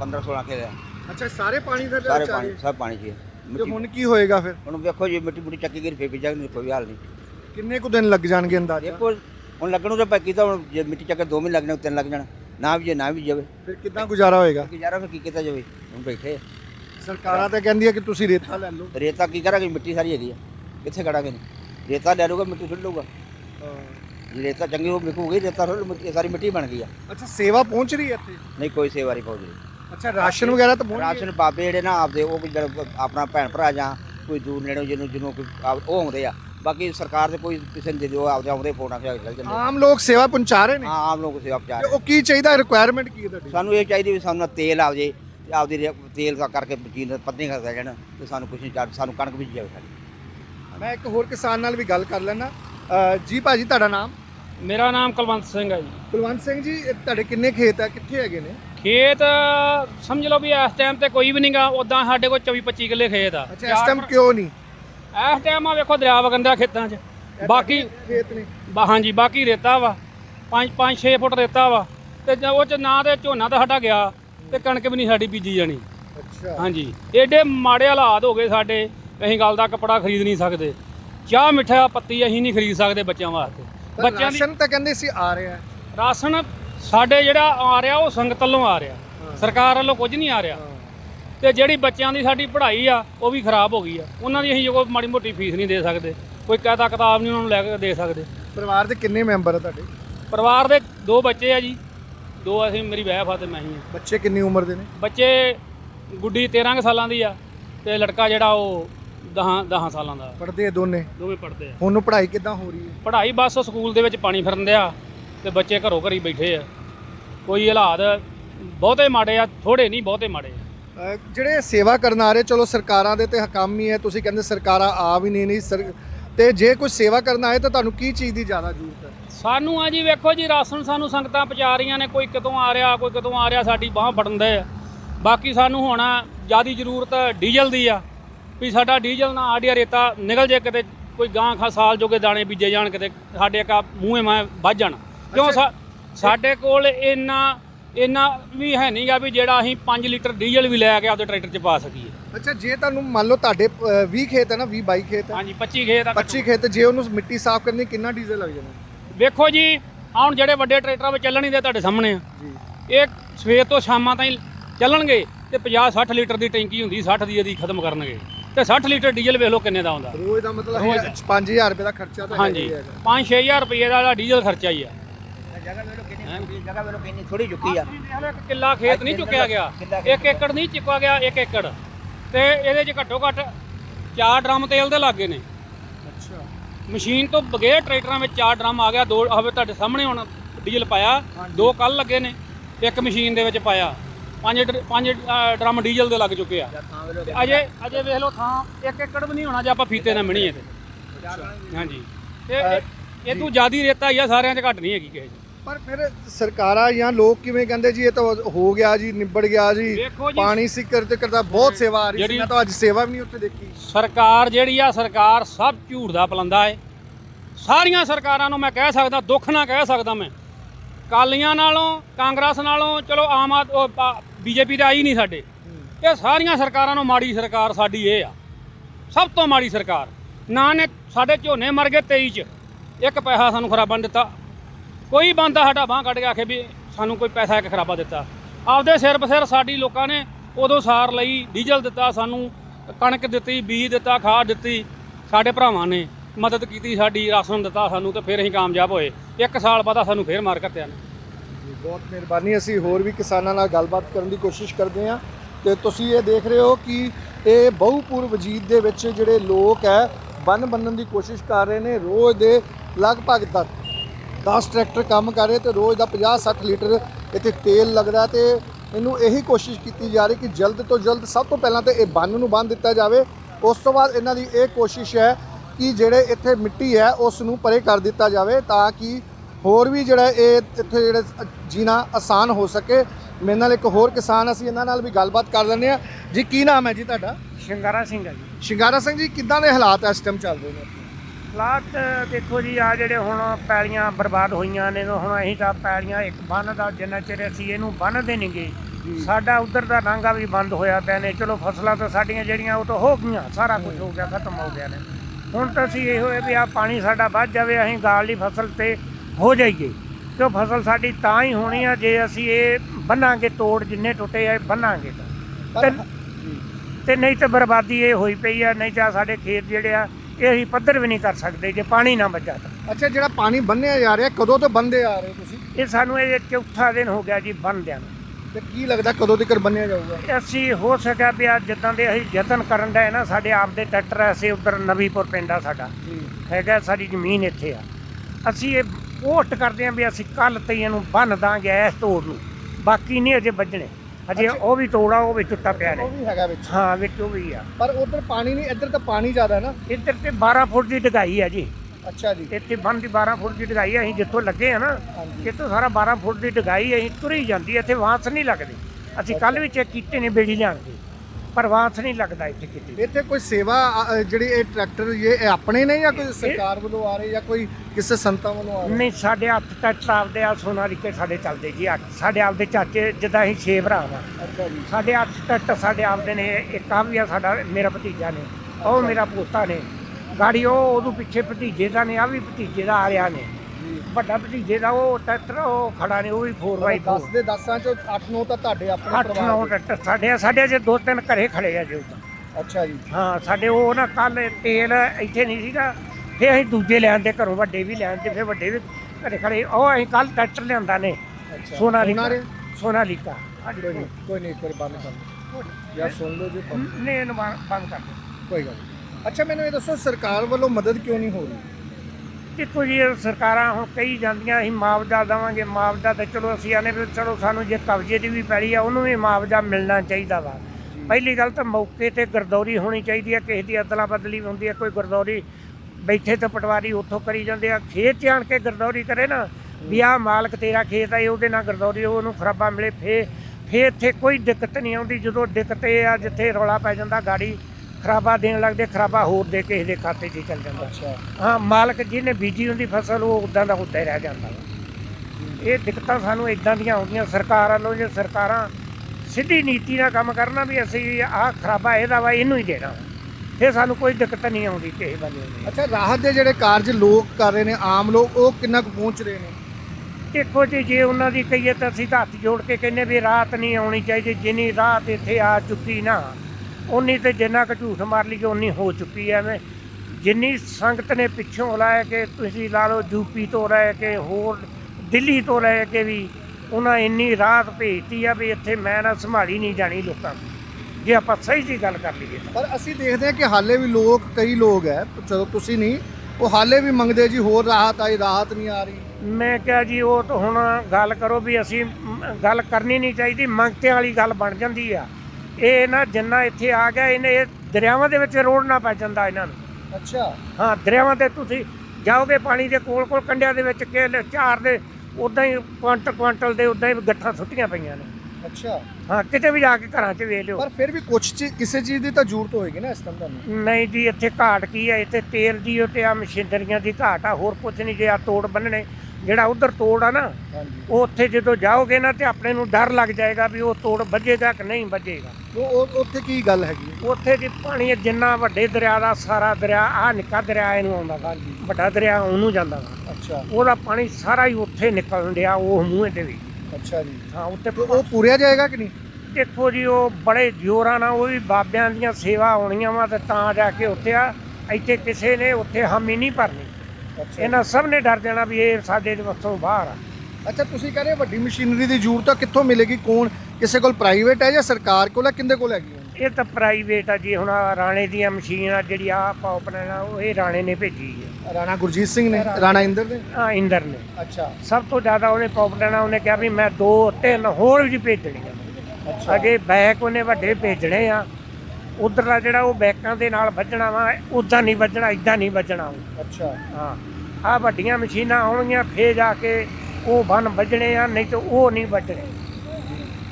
15 16 ਖੇਤ ਹੈ ਅੱਛਾ ਸਾਰੇ ਪਾਣੀ ਫਿਰ ਸਾਰੇ ਪਾਣੀ। ਸਭ ਪਾਣੀ ਚ ਹੈ। ਤੇ ਹੁਣ ਕੀ ਹੋਏਗਾ ਫਿਰ? ਹੁਣ ਵੇਖੋ ਜੀ ਮਿੱਟੀ ਮੁੱਟੀ ਚੱਕੀ ਗਈ ਫੇਰ ਵੀ ਜਾਗ ਕੋਈ ਹਾਲ ਨਹੀਂ। ਕਿੰਨੇ ਕੁ ਦਿਨ ਲੱਗ ਜਾਣਗੇ ਅੰਦਾਜ਼ਾ? ਦੇਖੋ ਹੁਣ ਲੱਗਣ ਨੂੰ ਤਾਂ ਪੈ ਕੀਤਾ ਹੁਣ ਜੇ ਮਿੱਟੀ ਚੱਕੇ 2 ਮਹੀਨੇ ਲੱਗਣੇ ਤਿੰਨ ਲੱਗ ਜਾਣ। ਨਾ ਵੀ ਜੇ ਨਾ ਵੀ ਜਾਵੇ। ਫਿਰ ਕਿੱਦਾਂ ਗੁਜ਼ਾਰਾ ਹੋਏਗਾ? ਗੁਜ਼ਾਰਾ ਫਿਰ ਕੀ ਕੀਤਾ ਜਾਵੇ? ਹੁਣ ਬੈਠੇ ਸਰਕਾਰਾਂ ਤਾਂ ਕਹਿੰਦੀ ਹੈ ਕਿ ਤੁਸੀਂ ਰੇਤਾ ਲੈ ਲਓ। ਰੇਤਾ ਕੀ ਕਰਾਂਗੇ? ਮਿੱਟੀ ਸਾਰੀ ਹੈਗੀ ਆ। ਕਿੱਥੇ ਕਰਾਂਗੇ ਰੇਤਾ ਲੈ ਲਊਗਾ ਮਿੱਟੀ ਸੁੱਟ ਲਊਗਾ। ਜੇ ਰੇਤਾ ਚੰਗੀ ਹੋ ਵਿਕੂਗੀ ਰੇਤਾ ਸੁੱਟ ਮਿੱਟੀ ਸਾਰੀ ਮਿੱਟੀ ਬਣ ਗਈ ਆ। ਅੱਛਾ ਸੇਵਾ ਪਹੁੰਚ ਰਹੀ ਹੈ ਇੱਥੇ? ਨਹੀਂ ਕੋਈ ਸੇਵਾ ਨਹੀਂ ਪਹੁੰਚ ਰਹੀ। ਅੱਛਾ ਰਾਸ਼ਨ ਵਗੈਰਾ ਤਾਂ ਪਹੁੰਚ ਰਾਸ਼ਨ ਬਾਬੇ ਜਿਹੜੇ ਨਾ ਆਪਦੇ ਉਹ ਆਪਣਾ ਭੈਣ ਭਰਾ ਜਾਂ ਕੋਈ ਦੂਰ ਨੇੜੇ ਜਿਹਨੂੰ ਜਿਹਨੂੰ ਕੋਈ ਉਹ ਆਉਂਦੇ ਆ। ਬਾਕੀ ਸਰਕਾਰ ਦੇ ਕੋਈ ਕਿਸੇ ਦੇ ਦਿਓ ਆਪਦੇ ਆਉਂਦੇ ਫੋਟਾਂ ਕੇ ਚੱਲ ਜਾਂਦੇ ਆਮ ਲੋਕ ਸੇਵਾ ਪਹੁੰਚਾ ਰਹੇ ਨੇ? ਹਾਂ ਆਮ ਲੋਕ ਸੇਵਾ ਪਹੁੰਚਾ ਰਹੇ ਉਹ ਕੀ ਚਾਹੀਦਾ ਰਿਕੁਆਇਰਮੈਂਟ ਕੀ ਹੈ ਤੁਹਾਡੀ? ਸਾਨੂੰ ਇਹ ਚਾਹੀਦੀ ਵੀ ਸਾਨੂੰ ਤੇਲ ਆਵੇ ਜੇ ਆਪਦੀ ਰੇ- ਤੇਲ ਦਾ ਕਰਕੇ ਮਸ਼ੀਨ ਪੱਤੇ ਕਰਦਾ ਜਾਣ ਤੇ ਸਾਨੂੰ ਕੁਛ ਨਹੀਂ ਚਾਹ ਸਾਨੂੰ ਕਣਕ ਬੀਜੀ ਜਾਵੇ ਸਾਡੀ। ਮੈਂ ਇੱਕ ਹੋਰ ਕਿਸਾਨ ਨਾਲ ਵੀ ਗੱਲ ਕਰ ਲੈਣਾ ਜੀ ਭਾਜੀ ਤੁਹਾਡਾ ਨਾਮ? ਮੇਰਾ ਨਾਮ ਕੁਲਵੰਤ ਸਿੰਘ ਹੈ ਜੀ। ਕੁਲਵੰਤ ਸਿੰਘ ਜੀ ਇਹ ਤੁਹਾਡੇ ਕਿੰਨੇ ਖੇਤ ਆ? ਕਿੱਥੇ ਹੈਗੇ ਨੇ? ਖੇਤ ਸਮਝ ਲਓ ਵੀ ਇਸ ਟਾਈਮ ਤੇ ਕੋਈ ਵੀ ਨਹੀਂਗਾ ਉਦਾਂ ਸਾਡੇ ਕੋਲ 24 25 ਕਿੱਲੇ ਖੇਤ ਆ। ਅੱਛਾ ਇਸ ਟਾਈਮ ਕਿਉਂ ਨਹੀਂ? ਇਸ ਟਾਈਮ ਆ ਵੇਖੋ ਦਰਿਆ ਵਗੰਦਾ ਖੇਤਾਂ 'ਚ। ਬਾਕੀ ਖੇਤ ਨੇ। ਬਾ- ਹਾਂਜੀ ਬਾਕੀ ਰੇਤਾ ਵਾ। 5 5 6 ਫੁੱਟ ਰੇਤਾ ਵਾ। ਤੇ ਜ- ਉਹ ਚ ਨਾ ਤੇ ਝੋਨਾ ਤਾਂ ਸਾਡਾ ਗਿਆ। ਤੇ ਕਣਕ ਵੀ ਨਹੀਂ ਸਾਡੀ ਬੀਜੀ ਜਾਣੀ। ਅੱਛਾ। ਹਾਂਜੀ। ਏਡੇ ਮਾੜੇ ਹਾਲਾਤ ਹੋ ਗਏ ਸਾਡੇ ਅਸੀਂ ਗੱਲ ਦਾ ਕੱਪੜਾ ਖਰੀਦ ਨਹੀਂ ਸਕਦੇ। ਚਾਹ ਮਿੱਠਾ ਪੱਤੀ ਅਸੀਂ ਨਹੀਂ ਖਰੀਦ ਸਕਦੇ ਬੱਚਿਆਂ ਵਾਸਤੇ। ਬੱਚਿਆਂ ਦੀ ਰਾਸ਼ਨ ਤਾਂ ਕਹਿੰਦੇ ਸੀ ਆ ਰਿਹਾ ਰਾਸ਼ਨ ਸਾਡੇ ਜਿਹੜਾ ਆ ਰਿਹਾ ਉਹ ਸੰਗਤ ਵੱਲੋਂ ਆ ਰਿਹਾ। ਸਰਕਾਰ ਵੱਲੋਂ ਕੁਝ ਨਹੀਂ ਆ ਰਿਹਾ। ਤੇ ਜਿਹੜੀ ਬੱਚਿਆਂ ਦੀ ਸਾਡੀ ਪੜ੍ਹਾਈ ਆ ਉਹ ਵੀ ਖਰਾਬ ਹੋ ਗਈ ਆ। ਉਹਨਾਂ ਦੀ ਅਸੀਂ ਕੋਈ ਮਾੜੀ ਮੋਟੀ ਫੀਸ ਨਹੀਂ ਦੇ ਸਕਦੇ। ਕੋਈ ਕਾਇਦਾ ਕਿਤਾਬ ਨਹੀਂ ਉਹਨਾਂ ਨੂੰ ਲੈ ਕੇ ਦੇ ਸਕਦੇ। ਪਰਿਵਾਰ ਦੇ ਕਿੰਨੇ ਮੈਂਬਰ ਆ ਤੁਹਾਡੇ? ਪਰਿਵਾਰ ਦੇ ਦੋ ਬੱਚੇ ਆ ਜੀ। ਦੋ ਅਸੀਂ ਮੇਰੀ ਵਾਈਫ ਆ ਤੇ ਮੈਂ ਹੀ ਆ। ਬੱਚੇ ਕਿੰਨੀ ਉਮਰ ਦੇ ਨੇ? ਬੱਚੇ ਗੁੱਡੀ 13 ਕੁ ਸਾਲਾਂ ਦੀ ਆ ਤੇ ਲੜਕਾ ਜਿਹੜਾ ਉਹ 10 10 ਸਾਲਾਂ ਦਾ। ਪੜ੍ਹਦੇ ਆ ਦੋਨੇ? ਦੋਵੇਂ ਪੜ੍ਹਦੇ ਆ। ਹੁਣ ਨੂੰ ਪੜ੍ਹਾਈ ਕਿੱਦਾਂ ਹੋ ਰਹੀ ਹੈ? ਪੜ੍ਹਾਈ ਬਸ ਸਕੂਲ ਦੇ ਵਿੱਚ ਪਾਣੀ ਫਿਰਨ ਦਿਆ ਤੇ ਬੱਚੇ ਘਰੋਂ ਘਰੀ ਬੈਠੇ ਆ। ਕੋਈ ਹਾਲਾਤ ਬਹੁਤੇ ਮਾੜੇ ਆ ਥੋੜੇ ਨਹੀਂ ਬਹੁਤੇ ਮਾੜੇ ਆ। ਜਿਹੜੇ ਸੇਵਾ ਕਰਨ ਆ ਰਹੇ ਚਲੋ ਸਰਕਾਰਾਂ ਦੇ ਤੇ ਕੰਮ ਹੀ ਹੈ ਤੁਸੀਂ ਕਹਿੰਦੇ ਸਰਕਾਰਾਂ ਆ ਵੀ ਨਹੀਂ ਨਹੀਂ ਸਰ ਤੇ ਜੇ ਕੋਈ ਸੇਵਾ ਕਰਨ ਆਏ ਤਾਂ ਤੁਹਾਨੂੰ ਕੀ ਚੀਜ਼ ਦੀ ਜ਼ਿਆਦਾ ਜ਼ਰੂਰਤ ਹੈ? ਸਾਨੂੰ ਆ ਜੀ ਵੇਖੋ ਜੀ ਰਾਸ਼ਨ ਸਾਨੂੰ ਸੰਗਤਾਂ ਪਹੁੰਚਾ ਰਹੀਆਂ ਨੇ ਕੋਈ ਕਿਤੋਂ ਆ ਰਿਹਾ ਕੋਈ ਕਿਤੋਂ ਆ ਰਿਹਾ ਸਾਡੀ ਬਾਹ ਫੜਨ ਦੇ ਆ। ਬਾਕੀ ਸਾਨੂੰ ਹੁਣ ਜਿਆਦੀ ਜ਼ਰੂਰਤ ਡੀਜ਼ਲ ਦੀ ਆ ਵੀ ਸਾਡਾ ਡੀਜ਼ਲ ਨਾ ਆਡੀਆ ਰੇਤਾ ਨਿਕਲ ਜੇ ਕਿਤੇ ਕੋਈ ਗਾਂ ਖਾ ਸਾਲ ਜੋਗੇ ਦਾਣੇ ਬੀਜੇ ਜਾਣ ਕਿਤੇ ਸਾਡੇ ਕਾ ਮੂੰਹੇ ਮੈਂ ਵੱਜ ਜਾਣ। ਕਿਉਂ ਸਾਡੇ ਕੋਲ ਇੰਨਾ ਇੰਨਾ ਵੀ ਹੈ ਨਹੀਂਗਾ ਵੀ ਜਿਹੜਾ ਅਸੀਂ 5 ਲੀਟਰ ਡੀਜ਼ਲ ਵੀ ਲੈ ਕੇ ਆਪਦੇ ਟਰੈਕਟਰ 'ਚ ਪਾ ਸਕੀਏ। ਅੱਛਾ ਜੇ ਤੁਹਾਨੂੰ ਮੰਨ ਲਓ ਤੁਹਾਡੇ 20 ਖੇਤ ਹੈ ਨਾ 20 22 ਖੇਤ ਹੈ। ਹਾਂਜੀ 25 ਖੇਤ ਆ 25 ਖੇਤ ਜੇ ਉਹਨੂੰ ਮਿੱਟੀ ਸਾਫ਼ ਕਰਨੀ ਕਿੰਨਾ ਡੀਜ਼ਲ ਲੱਗ ਜਾਣਾ? ਵੇਖੋ ਜੀ ਹੁਣ ਜਿਹੜੇ ਵੱਡੇ ਟਰੈਕਟਰਾਂ ਵਿੱਚ ਚੱਲਣ ਦੇ ਤੁਹਾਡੇ ਸਾਹਮਣੇ ਆ। ਜੀ। ਇਹ ਸਵੇਰ ਤੋਂ ਸ਼ਾਮਾਂ ਤਾਈਂ ਚੱਲਣਗੇ ਤੇ 50 60 ਲੀਟਰ ਦੀ ਟੈਂਕੀ ਹੁੰਦੀ 60 ਦੀ ਇਹਦੀ ਖਤਮ ਕਰਨਗੇ। ਤੇ 60 ਲੀਟਰ ਡੀਜ਼ਲ ਵੇਖ ਲਓ ਕਿੰਨੇ ਦਾ ਆਉਂਦਾ। ਰੋਜ਼ ਦਾ ਮਤਲਬ ਹੈ 5000 ਰੁਪਏ ਦਾ ਖਰਚਾ ਤਾਂ ਹਾਂਜੀ। ਹੈਗਾ। ਹੀ ਹੈਗਾ 5-6000 ਰੁਪਏ ਦਾ ਡੀਜ਼ਲ ਖਰਚਾ ਹੀ ਆ। ਜਗ੍ਹਾ ਵੇਲੋ ਕਿੰਨੀ ਚੁੱਕੀ ਜਗ੍ਹਾ ਵੇਲੋ ਕਿੰਨੀ ਥੋੜੀ ਚੁੱਕੀ ਆ। ਇੱਕ ਕਿੱਲਾ ਖੇਤ ਨਹੀਂ ਚੁੱਕਿਆ ਗਿਆ। ਇੱਕ ਏਕੜ ਨਹੀਂ ਚੁੱਕਿਆ ਗਿਆ ਇੱਕ ਏਕੜ। ਤੇ ਇਹਦੇ 'ਚ ਘੱਟੋ ਘੱਟ ਚਾਰ ਡਰਮ ਤੇਲ ਦੇ ਲੱਗੇ ਨੇ। ਮਸ਼ੀਨ ਤੋਂ ਬਗੈਰ ਟਰੈਕਟਰਾਂ ਵਿੱਚ ਚਾਰ ਡਰਮ ਆ ਗਿਆ ਦੋ ਹਵੇ ਤੁਹਾਡੇ ਸਾਹਮਣੇ ਹੁਣ ਡੀਜ਼ਲ ਪਾਇਆ ਦੋ ਕੱਲ ਲੱਗੇ ਨੇ ਇੱਕ ਮਸ਼ੀਨ ਦੇ ਵਿੱਚ ਪਾਇਆ ਪੰਜ ਡਰ- ਪੰਜ ਅ, ਡਰਮ ਡੀਜ਼ਲ ਦੇ ਲੱਗ ਚੁੱਕੇ ਆ। ਤੇ ਅਜੇ ਅਜੇ ਵੇਖ ਲਓ ਥਾਂ ਇੱਕ ਏਕੜ ਵੀ ਨਹੀਂ ਹੋਣਾ ਜੇ ਆਪਾਂ ਫੀਤੇ ਨਾਲ ਮਿਣੀਏ ਤੇ। ਹਾਂਜੀ। ਤੇ ਇਹ- ਇਹ ਤੋਂ ਜਿਆਦੀ ਰੇਤਾ ਹੀ ਆ ਸਾਰਿਆਂ 'ਚ ਘੱਟ ਨਹੀਂ ਹੈਗੀ ਕਿਸੇ 'ਚ। ਪਰ ਫਿਰ ਸਰਕਾਰਾਂ ਜਾਂ ਲੋਕ ਕਿਵੇਂ ਕਹਿੰਦੇ ਜੀ ਇਹ ਤਾਂ ਹੋ ਗਿਆ ਜੀ ਨਿਬੜ ਗਿਆ ਜੀ। ਜੀ। ਪਾਣੀ ਸੀ ਕਰਤੇ ਕਰਦਾ ਬਹੁਤ ਸੇਵਾ ਆ ਰਹੀ ਸੀ ਜਿਹੜੀ- ਮੈਂ ਤਾਂ ਅੱਜ ਸੇਵਾ ਵੀ ਨਹੀਂ ਉੱਥੇ ਦੇਖੀ। ਸਰਕਾਰ ਜਿਹੜੀ ਆ ਸਰਕਾਰ ਸਭ ਝੂਠ ਦਾ ਪਲੰਦਾ ਏ। ਸਾਰੀਆਂ ਸਰਕਾਰਾਂ ਨੂੰ ਮੈਂ ਕਹਿ ਸਕਦਾ ਦੁੱਖ ਨਾ ਕਹਿ ਸਕਦਾ ਮੈਂ। ਕਾਲੀਆਂ ਨਾਲੋਂ ਕਾਂਗਰਸ ਨਾਲੋਂ ਚਲੋ ਆਮ ਆਦ ਬੀਜੇਪੀ ਤਾਂ ਆਈ ਨਹੀਂ ਸਾਡੇ। ਇਹ ਸਾਰੀਆਂ ਸਰਕਾਰਾਂ ਨੂੰ ਮਾੜੀ ਸਰਕਾਰ ਸਾਡੀ ਇਹ ਆ। ਸਭ ਤੋਂ ਮਾੜੀ ਸਰਕਾਰ। ਨਾ ਨੇ ਸਾਡੇ ਝੋਨੇ ਮਰ ਗਏ 23 ਚ। ਇੱਕ ਪੈਸਾ ਸਾਨੂੰ ਖਰਾਬਾ ਦਿੱਤਾ। ਕੋਈ ਬੰਦਾ ਸਾਡਾ ਬਾਹ ਕੱਢ ਕੇ ਆਖੇ ਵੀ ਸਾਨੂੰ ਕੋਈ ਪੈਸਾ ਇੱਕ ਖਰਾਬਾ ਦਿੱਤਾ। ਆਪਦੇ ਸਿਰ ਬਸਿਰ ਸਾਡੀ ਲੋਕਾਂ ਨੇ ਉਦੋਂ ਸਾਰ ਲਈ, ਡੀਜ਼ਲ ਦਿੱਤਾ, ਸਾਨੂੰ ਕਣਕ ਦਿੱਤੀ, ਬੀਜ ਦਿੱਤਾ, ਖਾਦ ਦਿੱਤੀ, ਸਾਡੇ ਭਰਾਵਾਂ ਨੇ ਮਦਦ ਕੀਤੀ, ਸਾਡੀ ਰਾਸ਼ਨ ਦਿੱਤਾ, ਸਾਨੂੰ ਤੇ ਫਿਰ ਅਸੀਂ ਕਾਮਯਾਬ ਹੋਏ। ਇੱਕ ਸਾਲ ਬਾਅਦ ਸਾਨੂੰ ਫਿਰ ਮਾਰ ਕੱਤਿਆ ਨੇ। ਬਹੁਤ ਮਿਹਰਬਾਨੀ। ਅਸੀਂ ਹੋਰ ਵੀ ਕਿਸਾਨਾਂ ਨਾਲ ਗੱਲਬਾਤ ਕਰਨ ਦੀ ਕੋਸ਼ਿਸ਼ ਕਰਦੇ ਹਾਂ ਤੇ ਤੁਸੀਂ ਇਹ ਦੇਖ ਰਹੇ ਹੋ ਕਿ ਇਹ ਬਹੁਪੂਰ ਵਜੀਦ ਦੇ ਵਿੱਚ ਜਿਹੜੇ ਲੋਕ ਹੈ ਬੰਨ ਬੰਨਣ ਦੀ ਕੋਸ਼ਿਸ਼ ਕਰ ਰਹੇ ਨੇ। ਰੋਜ਼ ਦੇ ਲਗਭਗ ਤੱਕ 10 ਟਰੈਕਟਰ ਕੰਮ ਕਰ ਰਹੇ ਤੇ ਰੋਜ਼ ਦਾ 50-60 ਲੀਟਰ ਇੱਥੇ ਤੇਲ ਲੱਗਦਾ ਤੇ ਇਹਨੂੰ ਇਹੀ ਕੋਸ਼ਿਸ਼ ਕੀਤੀ ਜਾ ਰਹੀ ਕਿ ਜਲਦ ਤੋਂ ਜਲਦ ਸਭ ਤੋਂ ਪਹਿਲਾਂ ਤੇ ਇਹ ਬੰਨ ਨੂੰ ਬੰਨ ਦਿੱਤਾ ਜਾਵੇ। ਉਸ ਤੋਂ ਬਾਅਦ ਇਹਨਾਂ ਦੀ ਇਹ ਕੋਸ਼ਿਸ਼ ਹੈ ਕਿ ਜਿਹੜੇ ਇੱਥੇ ਮਿੱਟੀ ਹੈ ਉਸ ਨੂੰ ਪਰੇ ਕਰ ਦਿੱਤਾ ਜਾਵੇ ਤਾਂ ਕਿ ਹੋਰ ਵੀ ਜਿਹੜਾ ਇਹ ਇੱਥੇ ਜਿਹੜੇ ਜੀਣਾ ਆਸਾਨ ਹੋ ਸਕੇ। ਮੇਰੇ ਨਾਲ ਇੱਕ ਹੋਰ ਕਿਸਾਨ ਅਸੀਂ ਇਹਨਾਂ ਨਾਲ ਵੀ ਗੱਲਬਾਤ ਕਰ ਲੈਂਦੇ ਆ ਜੀ ਕੀ ਨਾਮ ਹੈ ਜੀ ਤੁਹਾਡਾ? ਸ਼ਿੰਗਾਰਾ ਸਿੰਘ ਆ ਜੀ। ਸ਼ਿੰਗਾਰਾ ਸਿੰਘ ਜੀ ਕਿੱਦਾਂ ਦੇ ਹਾਲਾਤ ਇਸ ਟਾਈਮ ਚੱਲ ਰਹੇ ਨੇ? ਹਾਲਾਤ ਦੇਖੋ ਜੀ ਆ ਜਿਹੜੇ ਹੁਣ ਪੈਲੀਆਂ ਬਰਬਾਦ ਹੋਈਆਂ ਨੇ ਹੁਣ ਅਸੀਂ ਤਾਂ ਪੈਲੀਆਂ ਇੱਕ ਬੰਨ ਦਾ ਜਿੰਨਾ ਚਿਰ ਅਸੀਂ ਇਹਨੂੰ ਬੰਨਦੇ ਨਹੀਂਗੇ ਸਾਡਾ ਉਧਰ ਦਾ ਨਾਂਗਾ ਵੀ ਬੰਦ ਹੋਇਆ ਪਿਆ ਨੇ। ਚਲੋ ਫਸਲਾਂ ਤਾਂ ਸਾਡੀਆਂ ਜਿਹੜੀਆਂ ਉਹ ਤਾਂ ਹੋ ਗਈਆਂ ਸਾਰਾ ਕੁਝ ਹੋ ਗਿਆ ਖਤਮ ਹੋ ਗਿਆ ਨੇ। ਹੁਣ ਤਾਂ ਅਸੀਂ ਇਹੋ ਹੈ ਵੀ ਆ ਪਾਣੀ ਸਾਡਾ ਵੱਧ ਜਾਵੇ ਅਸੀਂ ਗਾਲ ਦੀ ਫਸਲ ਤੇ ਹੋ ਜਾਈਏ। ਕਿਉਂ ਫਸਲ ਸਾਡੀ ਤਾਂ ਹੀ ਹੋਣੀ ਆ ਜੇ ਅਸੀਂ ਇਹ ਬੰਨਾਂਗੇ ਤੋੜ ਜਿੰਨੇ ਟੁੱਟੇ ਆ ਬੰਨਾਂਗੇ ਤੇ- ਤੇ ਨਹੀਂ ਤਾਂ ਬਰਬਾਦੀ ਇਹ ਹੋਈ ਪਈ ਆ ਨਹੀਂ ਤਾਂ ਸਾਡੇ ਖੇਤ ਜਿਹੜੇ ਆ ਇਹ ਅਸੀਂ ਪੱਧਰ ਵੀ ਨਹੀਂ ਕਰ ਸਕਦੇ ਜੇ ਪਾਣੀ ਨਾ ਬਚਾ ਤਾਂ। ਅੱਛਾ ਜਿਹੜਾ ਪਾਣੀ ਬੰਨਿਆ ਜਾ ਰਿਹਾ ਕਦੋਂ ਤੋਂ ਬੰਦੇ ਆ ਰਹੇ ਤੁਸੀਂ? ਇਹ ਸਾਨੂੰ ਇਹ ਚੌਥਾ ਦਿਨ ਹੋ ਗਿਆ ਜੀ ਬੰਦਿਆਂ ਨੂੰ। ਤੇ ਕੀ ਲੱਗਦਾ ਕਦੋਂ ਤੱਕ ਬੰਨਿਆ ਜਾਊਗਾ? ਅਸੀਂ ਹੋ ਸਕਿਆ ਵੀ ਆ ਜਿੱਦਾਂ ਦੇ ਅਸੀਂ ਯਤਨ ਕਰਨ ਦਾ ਹੈ ਨਾ ਸਾਡੇ ਆਪ ਦੇ ਟਰੈਕਟਰ ਆ, ਅਸੀਂ ਉਧਰ ਨਵੀਪੁਰ ਪਿੰਡ ਆ ਸਾਡਾ। ਹੈਗਾ ਸਾਡੀ ਜ਼ਮੀਨ ਇੱਥੇ ਆ। ਅਸੀਂ ਇਹ ਪੋਸਟ ਕਰਦੇ ਆਂ ਵੀ ਅਸੀਂ ਕੱਲ ਤਈ ਇਹਨੂੰ ਬੰਨ ਦਾਂਗੇ ਇਸ ਤੋੜ ਨੂੰ। ਬਾਕੀ ਨਹੀਂ ਅਜੇ ਵੱਜਣੇ। ਅਜੇ ਉਹ ਵੀ ਤੋੜਾ ਉਹ ਵੀ ਟੁੱਟਾ ਪਿਆ ਉਹ ਨੇ ਵੀ ਹੈਗਾ ਵਿੱਚ। ਹਾਂ ਵਿੱਚ ਉਹ ਵੀ ਆ। ਪਰ ਉਧਰ ਪਾਣੀ ਨਹੀਂ ਇੱਧਰ ਤਾਂ ਪਾਣੀ ਜ਼ਿਆਦਾ ਹੈ ਨਾ। ਇੱਧਰ ਤੇ 12 ਫੁੱਟ ਦੀ ਡਗਾਈ ਆ ਜੀ। ਅੱਛਾ ਜੀ। ਇੱਥੇ ਬੰਨ ਦੀ 12 ਫੁੱਟ ਦੀ ਡਗਾਈ ਆ, ਅਸੀਂ ਜਿੱਥੋਂ ਲੱਗੇ ਆ ਨਾ ਹਾਂਜੀ। ਇੱਥੋਂ ਸਾਰਾ 12 ਫੁੱਟ ਦੀ ਡਗਾਈ ਅਸੀਂ ਤੁਰੀ ਜਾਂਦੀ ਹੈ, ਇੱਥੇ ਵਾਂਸ ਨਹੀਂ ਲੱਗਦੀ। ਅਸੀਂ ਕੱਲ ਵੀ ਚੈੱਕ ਕੀਤੇ ਨੇ ਬੇੜੀ ਲਿਆਣ ਕੇ ਪਰ ਵਾਂਸ ਨਹੀਂ ਲੱਗਦਾ ਇੱਥੇ ਕਿਤੇ। ਇੱਥੇ ਕੋਈ ਸੇਵਾ ਅ, ਜਿਹੜੀ ਇਹ ਟਰੈਕਟਰ ਇਹ ਆਪਣੇ ਨੇ ਜਾਂ ਕੋਈ ਸਰਕਾਰ ਵੱਲੋਂ ਆ ਰਹੇ ਜਾਂ ਕੋਈ ਕਿਸੇ ਸੰਤਾਂ ਵੱਲੋਂ ਆ ਰਹੇ? ਨਹੀਂ ਸਾਡੇ ਹੱਥ ਟੱਟ ਆਪਦੇ ਆ ਸੋਨਾਲੀਕੇ ਸਾਡੇ ਚੱਲਦੇ ਜੀ ਹੱਥ। ਸਾਡੇ ਆਪਦੇ ਚਾਚੇ ਜਿੱਦਾਂ ਅਸੀਂ ਛੇ ਭਰਾ ਵਾ। ਅੱਛਾ ਜੀ। ਸਾਡੇ ਹੱਥ ਟੱਟ ਸਾਡੇ ਆਪਦੇ ਨੇ ਇੱਕ ਆ ਵੀ ਆ ਸਾਡਾ ਮੇਰਾ ਭਤੀਜਾ ਨੇ ਉਹ ਮੇਰਾ ਪੋਤਾ ਨੇ। ਗਾੜੀ ਉਹ ਉਹਦੋਂ ਪਿੱਛੇ ਭਤੀਜੇ ਦਾ ਨੇ ਆ ਵੀ ਭਤੀਜੇ ਦਾ ਆ ਰਿਹਾ ਨੇ। ਵੱਡਾ ਭਤੀਜੇ ਦਾ ਉਹ ਟਰੈਕਟਰ ਉਹ ਖੜਾ ਨੇ ਉਹ ਵੀ 4x4 10 ਦੇ 10ਾਂ ਚੋਂ 8-9 ਤਾਂ ਤੁਹਾਡੇ ਆਪਣੇ ਟਰੈਕਟਰ ਸਾਡੇ ਆ ਸਾਡੇ ਅਜੇ ਦੋ ਤਿੰਨ ਘਰੇ ਖੜੇ ਆ ਜੀ। ਅੱਛਾ ਜੀ। ਹਾਂ ਸਾਡੇ ਉਹ ਨਾ ਕੱਲ ਤੇਲ ਇੱਥੇ ਨਹੀਂ ਸੀਗਾ ਫੇ ਅਸੀਂ ਦੂਜੇ ਲੈਣ ਦੇ ਘਰੋਂ ਵੱਡੇ ਵੀ ਲੈਣ ਤੇ ਫਿਰ ਵੱਡੇ ਵੀ ਘਰੇ ਖੜੇ। ਉਹ ਅਸੀਂ ਕੱਲ ਟਰੈਕਟਰ ਲਿਆਂਦਾ ਨੇ ਸੋਨਾਲੀਕਾ? ਸੋਨਾਲੀਕਾ ਕੋਈ ਨਹੀਂ ਕੋਈ ਨਹੀਂ ਵਾਰੀ ਬੰਦ ਕਰ ਸੁਣ ਲਓ ਜੀ ਬੰਦ- ਨੇ ਇਹਨੂੰ ਬੰਦ ਕਰ। ਕੋਈ ਗੱਲ ਨਹੀਂ। ਅੱਛਾ ਮੈਨੂੰ ਇਹ ਦੱਸੋ ਸਰਕਾਰ ਵੱਲੋਂ ਮਦਦ ਕਿਉਂ ਨਹੀਂ ਹੋ ਰਹੀ? ਦੇਖੋ ਜੀ ਇਹ ਸਰਕਾਰਾਂ ਹੁਣ ਕਈ ਜਾਂਦੀਆਂ ਅਸੀਂ ਮੁਆਵਜ਼ਾ ਦੇਵਾਂਗੇ ਮੁਆਵਜ਼ਾ ਤੇ ਚਲੋ ਅਸੀਂ ਆਨੇ ਵੀ ਚਲੋ ਸਾਨੂੰ ਜੇ ਕਬਜ਼ੇ ਦੀ ਵੀ ਪੈਲੀ ਆ ਉਹਨੂੰ ਵੀ ਮੁਆਵਜ਼ਾ ਮਿਲਣਾ ਚਾਹੀਦਾ ਵਾ। ਪਹਿਲੀ ਗੱਲ ਤਾਂ ਮੌਕੇ ਤੇ ਗਰਦੌਰੀ ਹੋਣੀ ਚਾਹੀਦੀ ਹੈ ਕਿਸੇ ਦੀ ਅਦਲਾ ਬਦਲੀ ਹੁੰਦੀ ਹੈ ਕੋਈ ਗਰਦੌਰੀ ਬੈਠੇ ਤੇ ਪਟਵਾਰੀ ਉੱਥੋਂ ਕਰੀ ਜਾਂਦੇ ਆ। ਖੇਤ 'ਚ ਆਣ ਕੇ ਗਰਦੌਰੀ ਕਰੇ ਨਾ ਵੀ ਆਹ ਮਾਲਕ ਤੇਰਾ ਖੇਤ ਹੈ ਉਹਦੇ ਨਾਲ ਗਰਦੌਰੀ ਉਹਨੂੰ ਖਰਾਬਾ ਮਿਲੇ ਫੇ ਫੇ ਇੱਥੇ ਕੋਈ ਦਿੱਕਤ ਨਹੀਂ ਆਉਂਦੀ। ਜਦੋਂ ਦਿੱਕਤ ਇਹ ਆ ਜਿੱਥੇ ਰੌਲਾ ਪੈ ਜਾਂਦਾ ਗਾੜੀ ਖਰਾਬਾ ਦੇਣ ਲੱਗਦੇ ਖਰਾਬਾ ਹੋਰ ਦੇ ਕਿਸੇ ਦੇ ਖਾਤੇ 'ਚ ਹੀ ਚੱਲ ਜਾਂਦਾ। ਅੱਛਾ। ਹਾਂ ਮਾਲਕ ਜਿਹਨੇ ਬੀਜੀ ਹੁੰਦੀ ਫਸਲ ਉਹ ਉਦਾਂ ਦਾ ਉੱਦਾਂ ਹੀ ਰਹਿ ਜਾਂਦਾ ਵਾ। ਇਹ ਦਿੱਕਤਾਂ ਸਾਨੂੰ ਇਦਾਂ ਦੀਆਂ ਆਉਂਦੀਆਂ। ਸਰਕਾਰ ਵੱਲੋਂ ਜੇ ਸਰਕਾਰਾਂ ਸਿੱਧੀ ਨੀਤੀ ਨਾਲ ਕੰਮ ਕਰਨਾ ਵੀ ਅਸੀਂ ਆਹ ਖਰਾਬਾ ਇਹਦਾ ਵਾ ਇਹਨੂੰ ਹੀ ਦੇਣਾ ਫਿਰ ਸਾਨੂੰ ਕੋਈ ਦਿੱਕਤ ਨਹੀਂ ਆਉਂਦੀ ਕਿਸੇ ਬੰਦੇ ਦੀ ਅੱਛਾ ਰਾਹਤ ਦੇ ਜਿਹੜੇ ਕਾਰਜ ਲੋਕ ਕਰ ਰਹੇ ਨੇ ਆਮ ਲੋਕ ਉਹ ਕਿੰਨਾ ਕੁ ਪਹੁੰਚ ਰਹੇ ਨੇ? ਦੇਖੋ ਜੀ ਜੇ ਉਹਨਾਂ ਦੀ ਕਹੀਏ ਤਾਂ ਅਸੀਂ ਤਾਂ ਹੱਥ ਜੋੜ ਕੇ ਕਹਿੰਦੇ ਵੀ ਰਾਤ ਨਹੀਂ ਆਉਣੀ ਚਾਹੀਦੀ ਜਿੰਨੀ ਰਾਤ ਇੱਥੇ ਆ ਚੁੱਕੀ ਨਾ ਉਨੀ ਤੇ ਜਿੰਨਾ ਕੁ ਝੂਠ ਮਾਰ ਲਈਏ ਉਨੀ ਹੋ ਚੁੱਕੀ ਐ ਐਵੇਂ। ਜਿੰਨੀ ਸੰਗਤ ਨੇ ਪਿੱਛੋਂ ਲਾਇਆ ਕਿ ਤੁਸੀਂ ਲਾ ਲਓ ਯੂਪੀ ਤੋਂ ਰਹਿ ਕੇ ਹੋਰ ਦਿੱਲੀ ਤੋਂ ਰਹਿ ਕੇ ਵੀ ਉਹਨਾਂ ਇੰਨੀ ਰਾਤ ਭੇਜਤੀ ਆ ਵੀ ਇੱਥੇ ਮੈਂ ਨਾ ਸੰਭਾਲੀ ਨਹੀਂ ਜਾਣੀ ਲੋਕਾਂ ਨੂੰ। ਜੇ ਆਪਾਂ ਸਹੀ ਜੀ ਗੱਲ ਕਰ ਲਈਏ ਤਾਂ। ਪਰ ਅਸੀਂ ਦੇਖਦੇ ਹਾਂ ਕਿ ਹਾਲੇ ਵੀ ਲੋਕ ਕਈ ਲੋਕ ਹੈ ਚਲੋ ਤੁਸੀਂ ਨਹੀਂ ਉਹ ਹਾਲੇ ਵੀ ਮੰਗਦੇ ਜੀ ਹੋਰ ਰਾਹਤ ਆਈ ਰਾਹਤ ਨਹੀਂ ਆ ਰਹੀ। ਮੈਂ ਕਿਹਾ ਜੀ ਉਹ ਤਾਂ ਹੁਣ ਗੱਲ ਕਰੋ ਵੀ ਅਸੀਂ ਮ, ਗੱਲ ਕਰਨੀ ਨਹੀਂ ਚਾਹੀਦੀ ਮੰਗਤੇ ਵਾਲੀ ਗੱਲ ਬਣ ਜਾਂਦੀ ਆ। ਇਹ ਨਾ ਜਿੰਨਾ ਇੱਥੇ ਆ ਗਿਆ ਇਹਨੇ ਇਹ ਦਰਿਆਵਾਂ ਦੇ ਵਿੱਚ ਰੋੜਨਾ ਪੈ ਜਾਂਦਾ ਇਹਨਾਂ ਨੂੰ। ਅੱਛਾ। ਹਾਂ ਦਰਿਆਵਾਂ ਤੇ ਤੁਸੀਂ ਜਾਓਗੇ ਪਾਣੀ ਦੇ ਕੋਲ ਕੋਲ ਕੰਡਿਆਂ ਦੇ ਵਿੱਚ ਕੇ ਝਾਰ ਦੇ ਉਦਾਂ ਹੀ ਕੁਆਂਟਲ ਕੁਆਂਟਲ ਦੇ ਉਦਾਂ ਹੀ ਗੱਠਾਂ ਸੁੱਟੀਆਂ ਪਈਆਂ ਨੇ। ਅੱਛਾ। ਹਾਂ ਕਿਤੇ ਵੀ ਜਾ ਕੇ ਘਰਾਂ 'ਚ ਵੇਖ ਲਿਓ। ਪਰ ਫਿਰ ਵੀ ਕੁਛ ਚੀਜ਼ ਕਿਸੇ ਚੀਜ਼ ਦੀ ਤਾਂ ਜ਼ਰੂਰਤ ਹੋਏਗੀ ਨਾ ਇਸ ਟਾਈਮ ਤੁਹਾਨੂੰ ਨਹੀਂ ਜੀ ਇੱਥੇ ਘਾਟ ਕੀ ਹੈ ਇੱਥੇ ਤੇਲ ਦੀ ਤੇ ਆ ਮਸ਼ੀਨਰੀਆਂ ਦੀ ਘਾਟ ਆ ਹੋਰ ਕੁਝ ਨਹੀਂ ਜੇ ਆ ਤੋੜ ਬੰਨਣੇ ਜਿਹੜਾ ਉਧਰ ਤੋੜ ਆ ਨਾ ਹਾਂਜੀ। ਉਹ ਉੱਥੇ ਜਦੋਂ ਜਾਓਗੇ ਨਾ ਤੇ ਆਪਣੇ ਨੂੰ ਡਰ ਲੱਗ ਜਾਏਗਾ ਵੀ ਉਹ ਤੋੜ ਵੱਜੇਗਾ ਕਿ ਨਹੀਂ ਵੱਜੇਗਾ। ਉਹ ਉੱਥੇ ਕੀ ਗੱਲ ਹੈਗੀ ਹੈ? ਉੱਥੇ ਦੀ ਪਾਣੀ ਜਿੰਨਾ ਵੱਡੇ ਦਰਿਆ ਦਾ ਸਾਰਾ ਦਰਿਆ ਆ ਨਿੱਕਾ ਦਰਿਆ ਇਹਨੂੰ ਆਉਂਦਾ ਵਾ ਵੱਡਾ ਦਰਿਆ ਉਹਨੂੰ ਜਾਂਦਾ ਵਾ। ਅੱਛਾ। ਉਹਦਾ ਪਾਣੀ ਸਾਰਾ ਹੀ ਉੱਥੇ ਨਿਕਲਣ ਡਿਆ ਉਹ ਮੂੰਹ ਦੇ ਵੀ। ਅੱਛਾ ਜੀ। ਹਾਂ ਉੱਥੇ ਤੇ ਉਹ ਪੂਰਿਆ ਜਾਏਗਾ ਕਿ ਨਹੀਂ? ਦੇਖੋ ਜੀ ਉਹ ਬੜੇ ਜ਼ੋਰਾਂ ਨਾਲ ਉਹ ਵੀ ਬਾਬਿਆਂ ਦੀਆਂ ਸੇਵਾ ਆਉਣੀਆਂ ਵਾ ਤੇ ਤਾਂ ਜਾ ਕੇ ਉੱਥੇ ਆ ਇੱਥੇ ਕਿਸੇ ਨੇ ਉੱਥੇ ਹਾਮੀ ਨਹੀਂ ਭਰਨੀ। ਅੱਛਾ। ਇਹਨਾਂ ਸਭ ਨੇ ਡਰ ਜਾਣਾ ਵੀ ਇਹ ਸਾਡੇ ਵੱਸੋਂ ਬਾਹਰ ਆ। ਅੱਛਾ ਤੁਸੀਂ ਕਹ ਰਹੇ ਹੋ ਵੱਡੀ ਮਸ਼ੀਨਰੀ ਦੀ ਜ਼ਰੂਰਤ ਆ ਕਿੱਥੋਂ ਮਿਲੇਗੀ ਕੌਣ? ਕਿਸੇ ਕੋਲ ਪ੍ਰਾਈਵੇਟ ਹੈ ਜਾਂ ਸਰਕਾਰ ਕੋਲ ਹੈ ਕਿੰਦੇ ਕੋਲ ਹੈਗੀ ਹੈ ਇਹ ਤਾਂ ਪ੍ਰਾਈਵੇਟ ਆ ਜੀ ਹੁਣ ਆਹ ਰਾਣੇ ਦੀਆਂ ਮਸ਼ੀਨਾਂ ਜਿਹੜੀ ਆ ਪਾਪ ਬਣਾਣਾ ਉਹ ਇਹ ਰਾਣੇ ਨੇ ਭੇਜੀ ਹੈ ਰਾਣਾ ਗੁਰਜੀਤ ਸਿੰਘ ਨੇ ਰਾਣਾ ਇੰਦਰ ਨੇ? ਆ ਇੰਦਰ ਨੇ। ਅੱਛਾ। ਸਭ ਤੋਂ ਜ਼ਿਆਦਾ ਉਹਨੇ ਪਾਪ ਲੈਣਾ ਉਹਨੇ ਕਿਹਾ ਵੀ ਮੈਂ ਦੋ ਤਿੰਨ ਹੋਰ ਵੀ ਭੇਜਣੀਆਂ। ਅੱਛਾ। ਅਜੇ ਬੈਕ ਉਹਨੇ ਵੱਡੇ ਭੇਜਣੇ ਆ। ਉਧਰਲਾ ਜਿਹੜਾ ਉਹ ਬੈਕਾਂ ਦੇ ਨਾਲ ਵੱਜਣਾ ਵਾ ਉਦਾਂ ਨਹੀਂ ਵੱਜਣਾ ਇਦਾਂ ਨਹੀਂ ਵੱਜਣਾ। ਉਹ। ਅੱਛਾ। ਹਾਂ। ਆ ਵੱਡੀਆਂ ਮਸ਼ੀਨਾਂ ਆਉਣਗੀਆਂ ਫੇਰ ਜਾ ਕੇ ਉਹ ਬੰਨ ਵੱਜਣੇ ਆ ਨਹੀਂ ਤਾਂ ਉਹ ਨਹੀਂ ਵੱਜਣੇ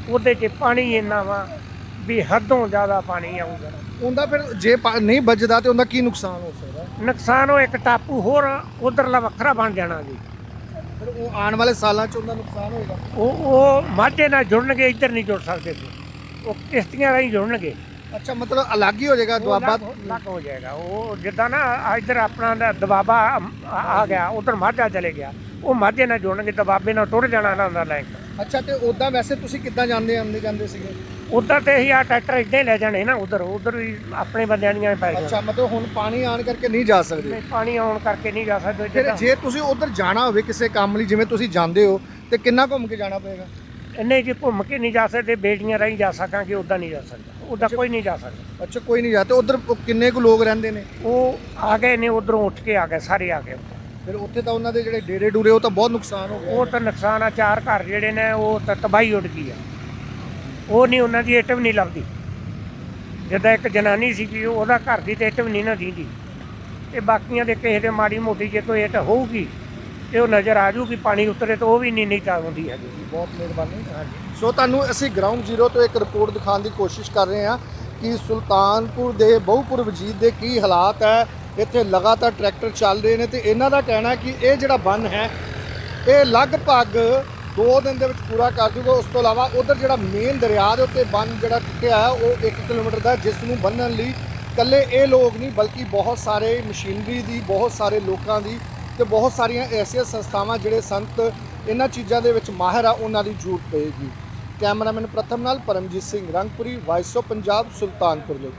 ਉਹਦੇ 'ਚ ਪਾਣੀ ਇੰਨਾ ਵਾ ਵੀ ਹੱਦੋਂ ਜ਼ਿਆਦਾ ਪਾਣੀ ਆਊਗਾ। ਉਹਦਾ ਫਿਰ ਜੇ ਪਾ- ਨਹੀਂ ਵੱਜਦਾ ਤੇ ਉਹਦਾ ਕੀ ਨੁਕਸਾਨ ਹੋ ਸਕਦਾ? ਨੁਕਸਾਨ ਉਹ ਇੱਕ ਟਾਪੂ ਹੋਰ ਉਧਰਲਾ ਵੱਖਰਾ ਬਣ ਜਾਣਾ ਜੀ। ਫਿਰ ਉਹ ਆਉਣ ਵਾਲੇ ਸਾਲਾਂ 'ਚ ਉਹਦਾ ਨੁਕਸਾਨ ਹੋਏਗਾ? ਉਹ ਉਹ ਮਾਝੇ ਨਾਲ ਜੁੜਨਗੇ ਇੱਧਰ ਨਹੀਂ ਜੁੜ ਸਕਦੇ ਸੀ ਉਹ ਕਿਸ਼ਤੀਆਂ ਰਾਹੀਂ ਜੁੜਨਗੇ। ਅੱਛਾ ਮਤਲਬ ਅਲੱਗ ਹੀ ਹੋ ਜਾਏਗਾ ਉਹ ਦੁਆਬਾ ਅਲੱਗ- ਅਲੱਗ ਹੋ ਜਾਏਗਾ। ਉਹ ਜਿੱਦਾਂ ਨਾ ਇੱਧਰ ਆਪਣਾ ਦਾ ਦਬਾਬਾ ਆ ਆ ਗਿਆ ਉਧਰ ਮਾਝਾ ਚਲੇ ਗਿਆ। ਉਹ ਮਾਝੇ ਨਾਲ ਜੁੜਨਗੇ ਦਬਾਬੇ ਨਾਲ ਟੁੱਟ ਜਾਣਾ ਇਹਨਾਂ ਦਾ ਲਾਈਕ ਅੱਛਾ ਤੇ ਉਦਾਂ ਵੈਸੇ ਤੁਸੀਂ ਕਿੱਦਾਂ ਜਾਂਦੇ ਆਉਂਦੇ ਜਾਂਦੇ ਸੀਗੇ? ਉਧਰ ਤੇ ਹੀ ਆ ਟਰੈਕਟਰ ਇੱਦਾਂ ਹੀ ਲੈ ਜਾਣੇ ਨਾ ਉਧਰ ਉਧਰ ਵੀ ਆਪਣੇ ਬੰਦਿਆਂ ਦੀਆਂ ਪੈ ਅੱਛਾ ਮਤਲਬ ਹੁਣ ਪਾਣੀ ਆਣ ਕਰਕੇ ਨਹੀਂ ਜਾ ਸਕਦੇ? ਪਾਣੀ ਆਉਣ ਕਰਕੇ ਨਹੀਂ ਜਾ ਸਕਦੇ ਫਿਰ ਜਿੱਦਾਂ। ਜੇ ਤੁਸੀਂ ਉਧਰ ਜਾਣਾ ਹੋਵੇ ਕਿਸੇ ਕੰਮ ਲਈ ਜਿਵੇਂ ਤੁਸੀਂ ਜਾਂਦੇ ਹੋ ਤੇ ਕਿੰਨਾ ਘੁੰਮ ਕੇ ਜਾਣਾ ਪਏਗਾ? ਇੰਨੇ ਜੀ ਘੁੰਮ ਕੇ ਨਹੀਂ ਜਾ ਸਕਦੇ ਬੇੜੀਆਂ ਰਾਹੀਂ ਜਾ ਸਕਾਂਗੇ ਉਦਾਂ ਨਹੀਂ ਜਾ ਸਕਦਾ। ਉਦਾਂ ਕੋਈ ਨਹੀਂ ਜਾ ਸਕਦਾ। ਅੱਛਾ ਕੋਈ ਨਹੀਂ ਜਾਂਦੇ ਉਧਰ ਕਿੰਨੇ ਕੁ ਲੋਕ ਰਹਿੰਦੇ ਨੇ? ਉਹ ਆ ਗਏ ਨੇ ਉਧਰੋਂ ਉੱਠ ਕੇ ਆ ਗਏ ਸਾਰੇ ਆ ਗਏ। ਫਿਰ ਉੱਥੇ ਤਾਂ ਉਹਨਾਂ ਦੇ ਜਿਹੜੇ ਡੇਰੇ ਡੂਰੇ ਉਹ ਤਾਂ ਬਹੁਤ ਨੁਕਸਾਨ ਹੋ ਗਿਆ। ਉਹ ਤਾਂ ਨੁਕਸਾਨ ਆ ਚਾਰ ਘਰ ਜਿਹੜੇ ਨੇ ਉਹ ਤਾਂ ਤਬਾਹੀ ਉੱਡ ਗਈ ਆ। ਉਹ ਨਹੀਂ ਉਹਨਾਂ ਦੀ ਇੱਟ ਵੀ ਨਹੀਂ ਲੱਭਦੀ। ਜਿੱਦਾਂ ਇੱਕ ਜਨਾਨੀ ਸੀਗੀ ਉਹ- ਉਹਦਾ ਘਰ ਦੀ ਤੇ ਇੱਟ ਵੀ ਨਹੀਂ ਨਾ ਦੀਂਦੀ। ਤੇ ਬਾਕੀਆਂ ਦੇ ਕਿਸੇ ਦੇ ਮਾੜੀ ਮੋਟੀ ਜੇ ਕੋਈ ਇੱਟ ਹੋਊਗੀ ਤੇ ਉਹ ਨਜ਼ਰ ਆ ਜੂਗੀ ਪਾਣੀ ਉਤਰੇ ਤਾਂ ਉਹ ਵੀ ਨਹੀਂ ਨਹੀਂ ਚਾਹੁੰਦੀ ਹੈਗੀ। ਬਹੁਤ ਮਿਹਰਬਾਨੀ ਸੋ ਤੁਹਾਨੂੰ ਅਸੀਂ ਗਰਾਊਂਡ ਜ਼ੀਰੋ ਤੋਂ ਇੱਕ ਰਿਪੋਰਟ ਦਿਖਾਉਣ ਦੀ ਕੋਸ਼ਿਸ਼ ਕਰ ਰਹੇ ਹਾਂ ਕਿ ਸੁਲਤਾਨਪੁਰ ਦੇ ਬਹੁਪੁਰ ਵਜੀਦ ਦੇ ਕੀ ਹਾਲਾਤ ਹੈ ਇੱਥੇ ਲਗਾਤਾਰ ਟਰੈਕਟਰ ਚੱਲ ਰਹੇ ਨੇ ਤੇ ਇਹਨਾਂ ਦਾ ਕਹਿਣਾ ਕਿ ਇਹ ਜਿਹੜਾ ਬੰਨ ਹੈ, ਇਹ ਲਗਭਗ 2 ਦਿਨ ਦੇ ਵਿੱਚ ਪੂਰਾ ਕਰ ਦੂਗਾ। ਉਸ ਤੋਂ ਇਲਾਵਾ ਉਧਰ ਜਿਹੜਾ ਮੇਨ ਦਰਿਆ ਦੇ ਉੱਤੇ ਬੰਨ ਜਿਹੜਾ ਟੁੱਟਿਆ ਹੈ, ਉਹ 1 ਕਿਲੋਮੀਟਰ ਦਾ ਜਿਸ ਨੂੰ ਬੰਨਣ ਲਈ ਇਕੱਲੇ ਇਹ ਲੋਕ ਨਹੀਂ, ਬਲਕਿ ਬਹੁਤ ਸਾਰੇ ਮਸ਼ੀਨਰੀ ਦੀ, ਬਹੁਤ ਸਾਰੇ ਲੋਕਾਂ ਦੀ ਤੇ ਬਹੁਤ ਸਾਰੀਆਂ ਐਸੀਆਂ ਸੰਸਥਾਵਾਂ ਜਿਹੜੇ ਸੰਤ ਇਹਨਾਂ ਚੀਜ਼ਾਂ ਦੇ ਵਿੱਚ ਮਾਹਿਰ ਆ, ਉਹਨਾਂ ਦੀ ਜ਼ਰੂਰਤ ਪਏਗੀ। ਕੈਮਰਾਮੈਨ ਪ੍ਰਥਮ ਨਾਲ ਪਰਮਜੀਤ ਸਿੰਘ, ਰੰਗਪੁਰੀ ਵਾਇਸ ਆਫ ਪੰਜਾਬ ਸੁਲਤਾਨਪੁਰ ਲਈ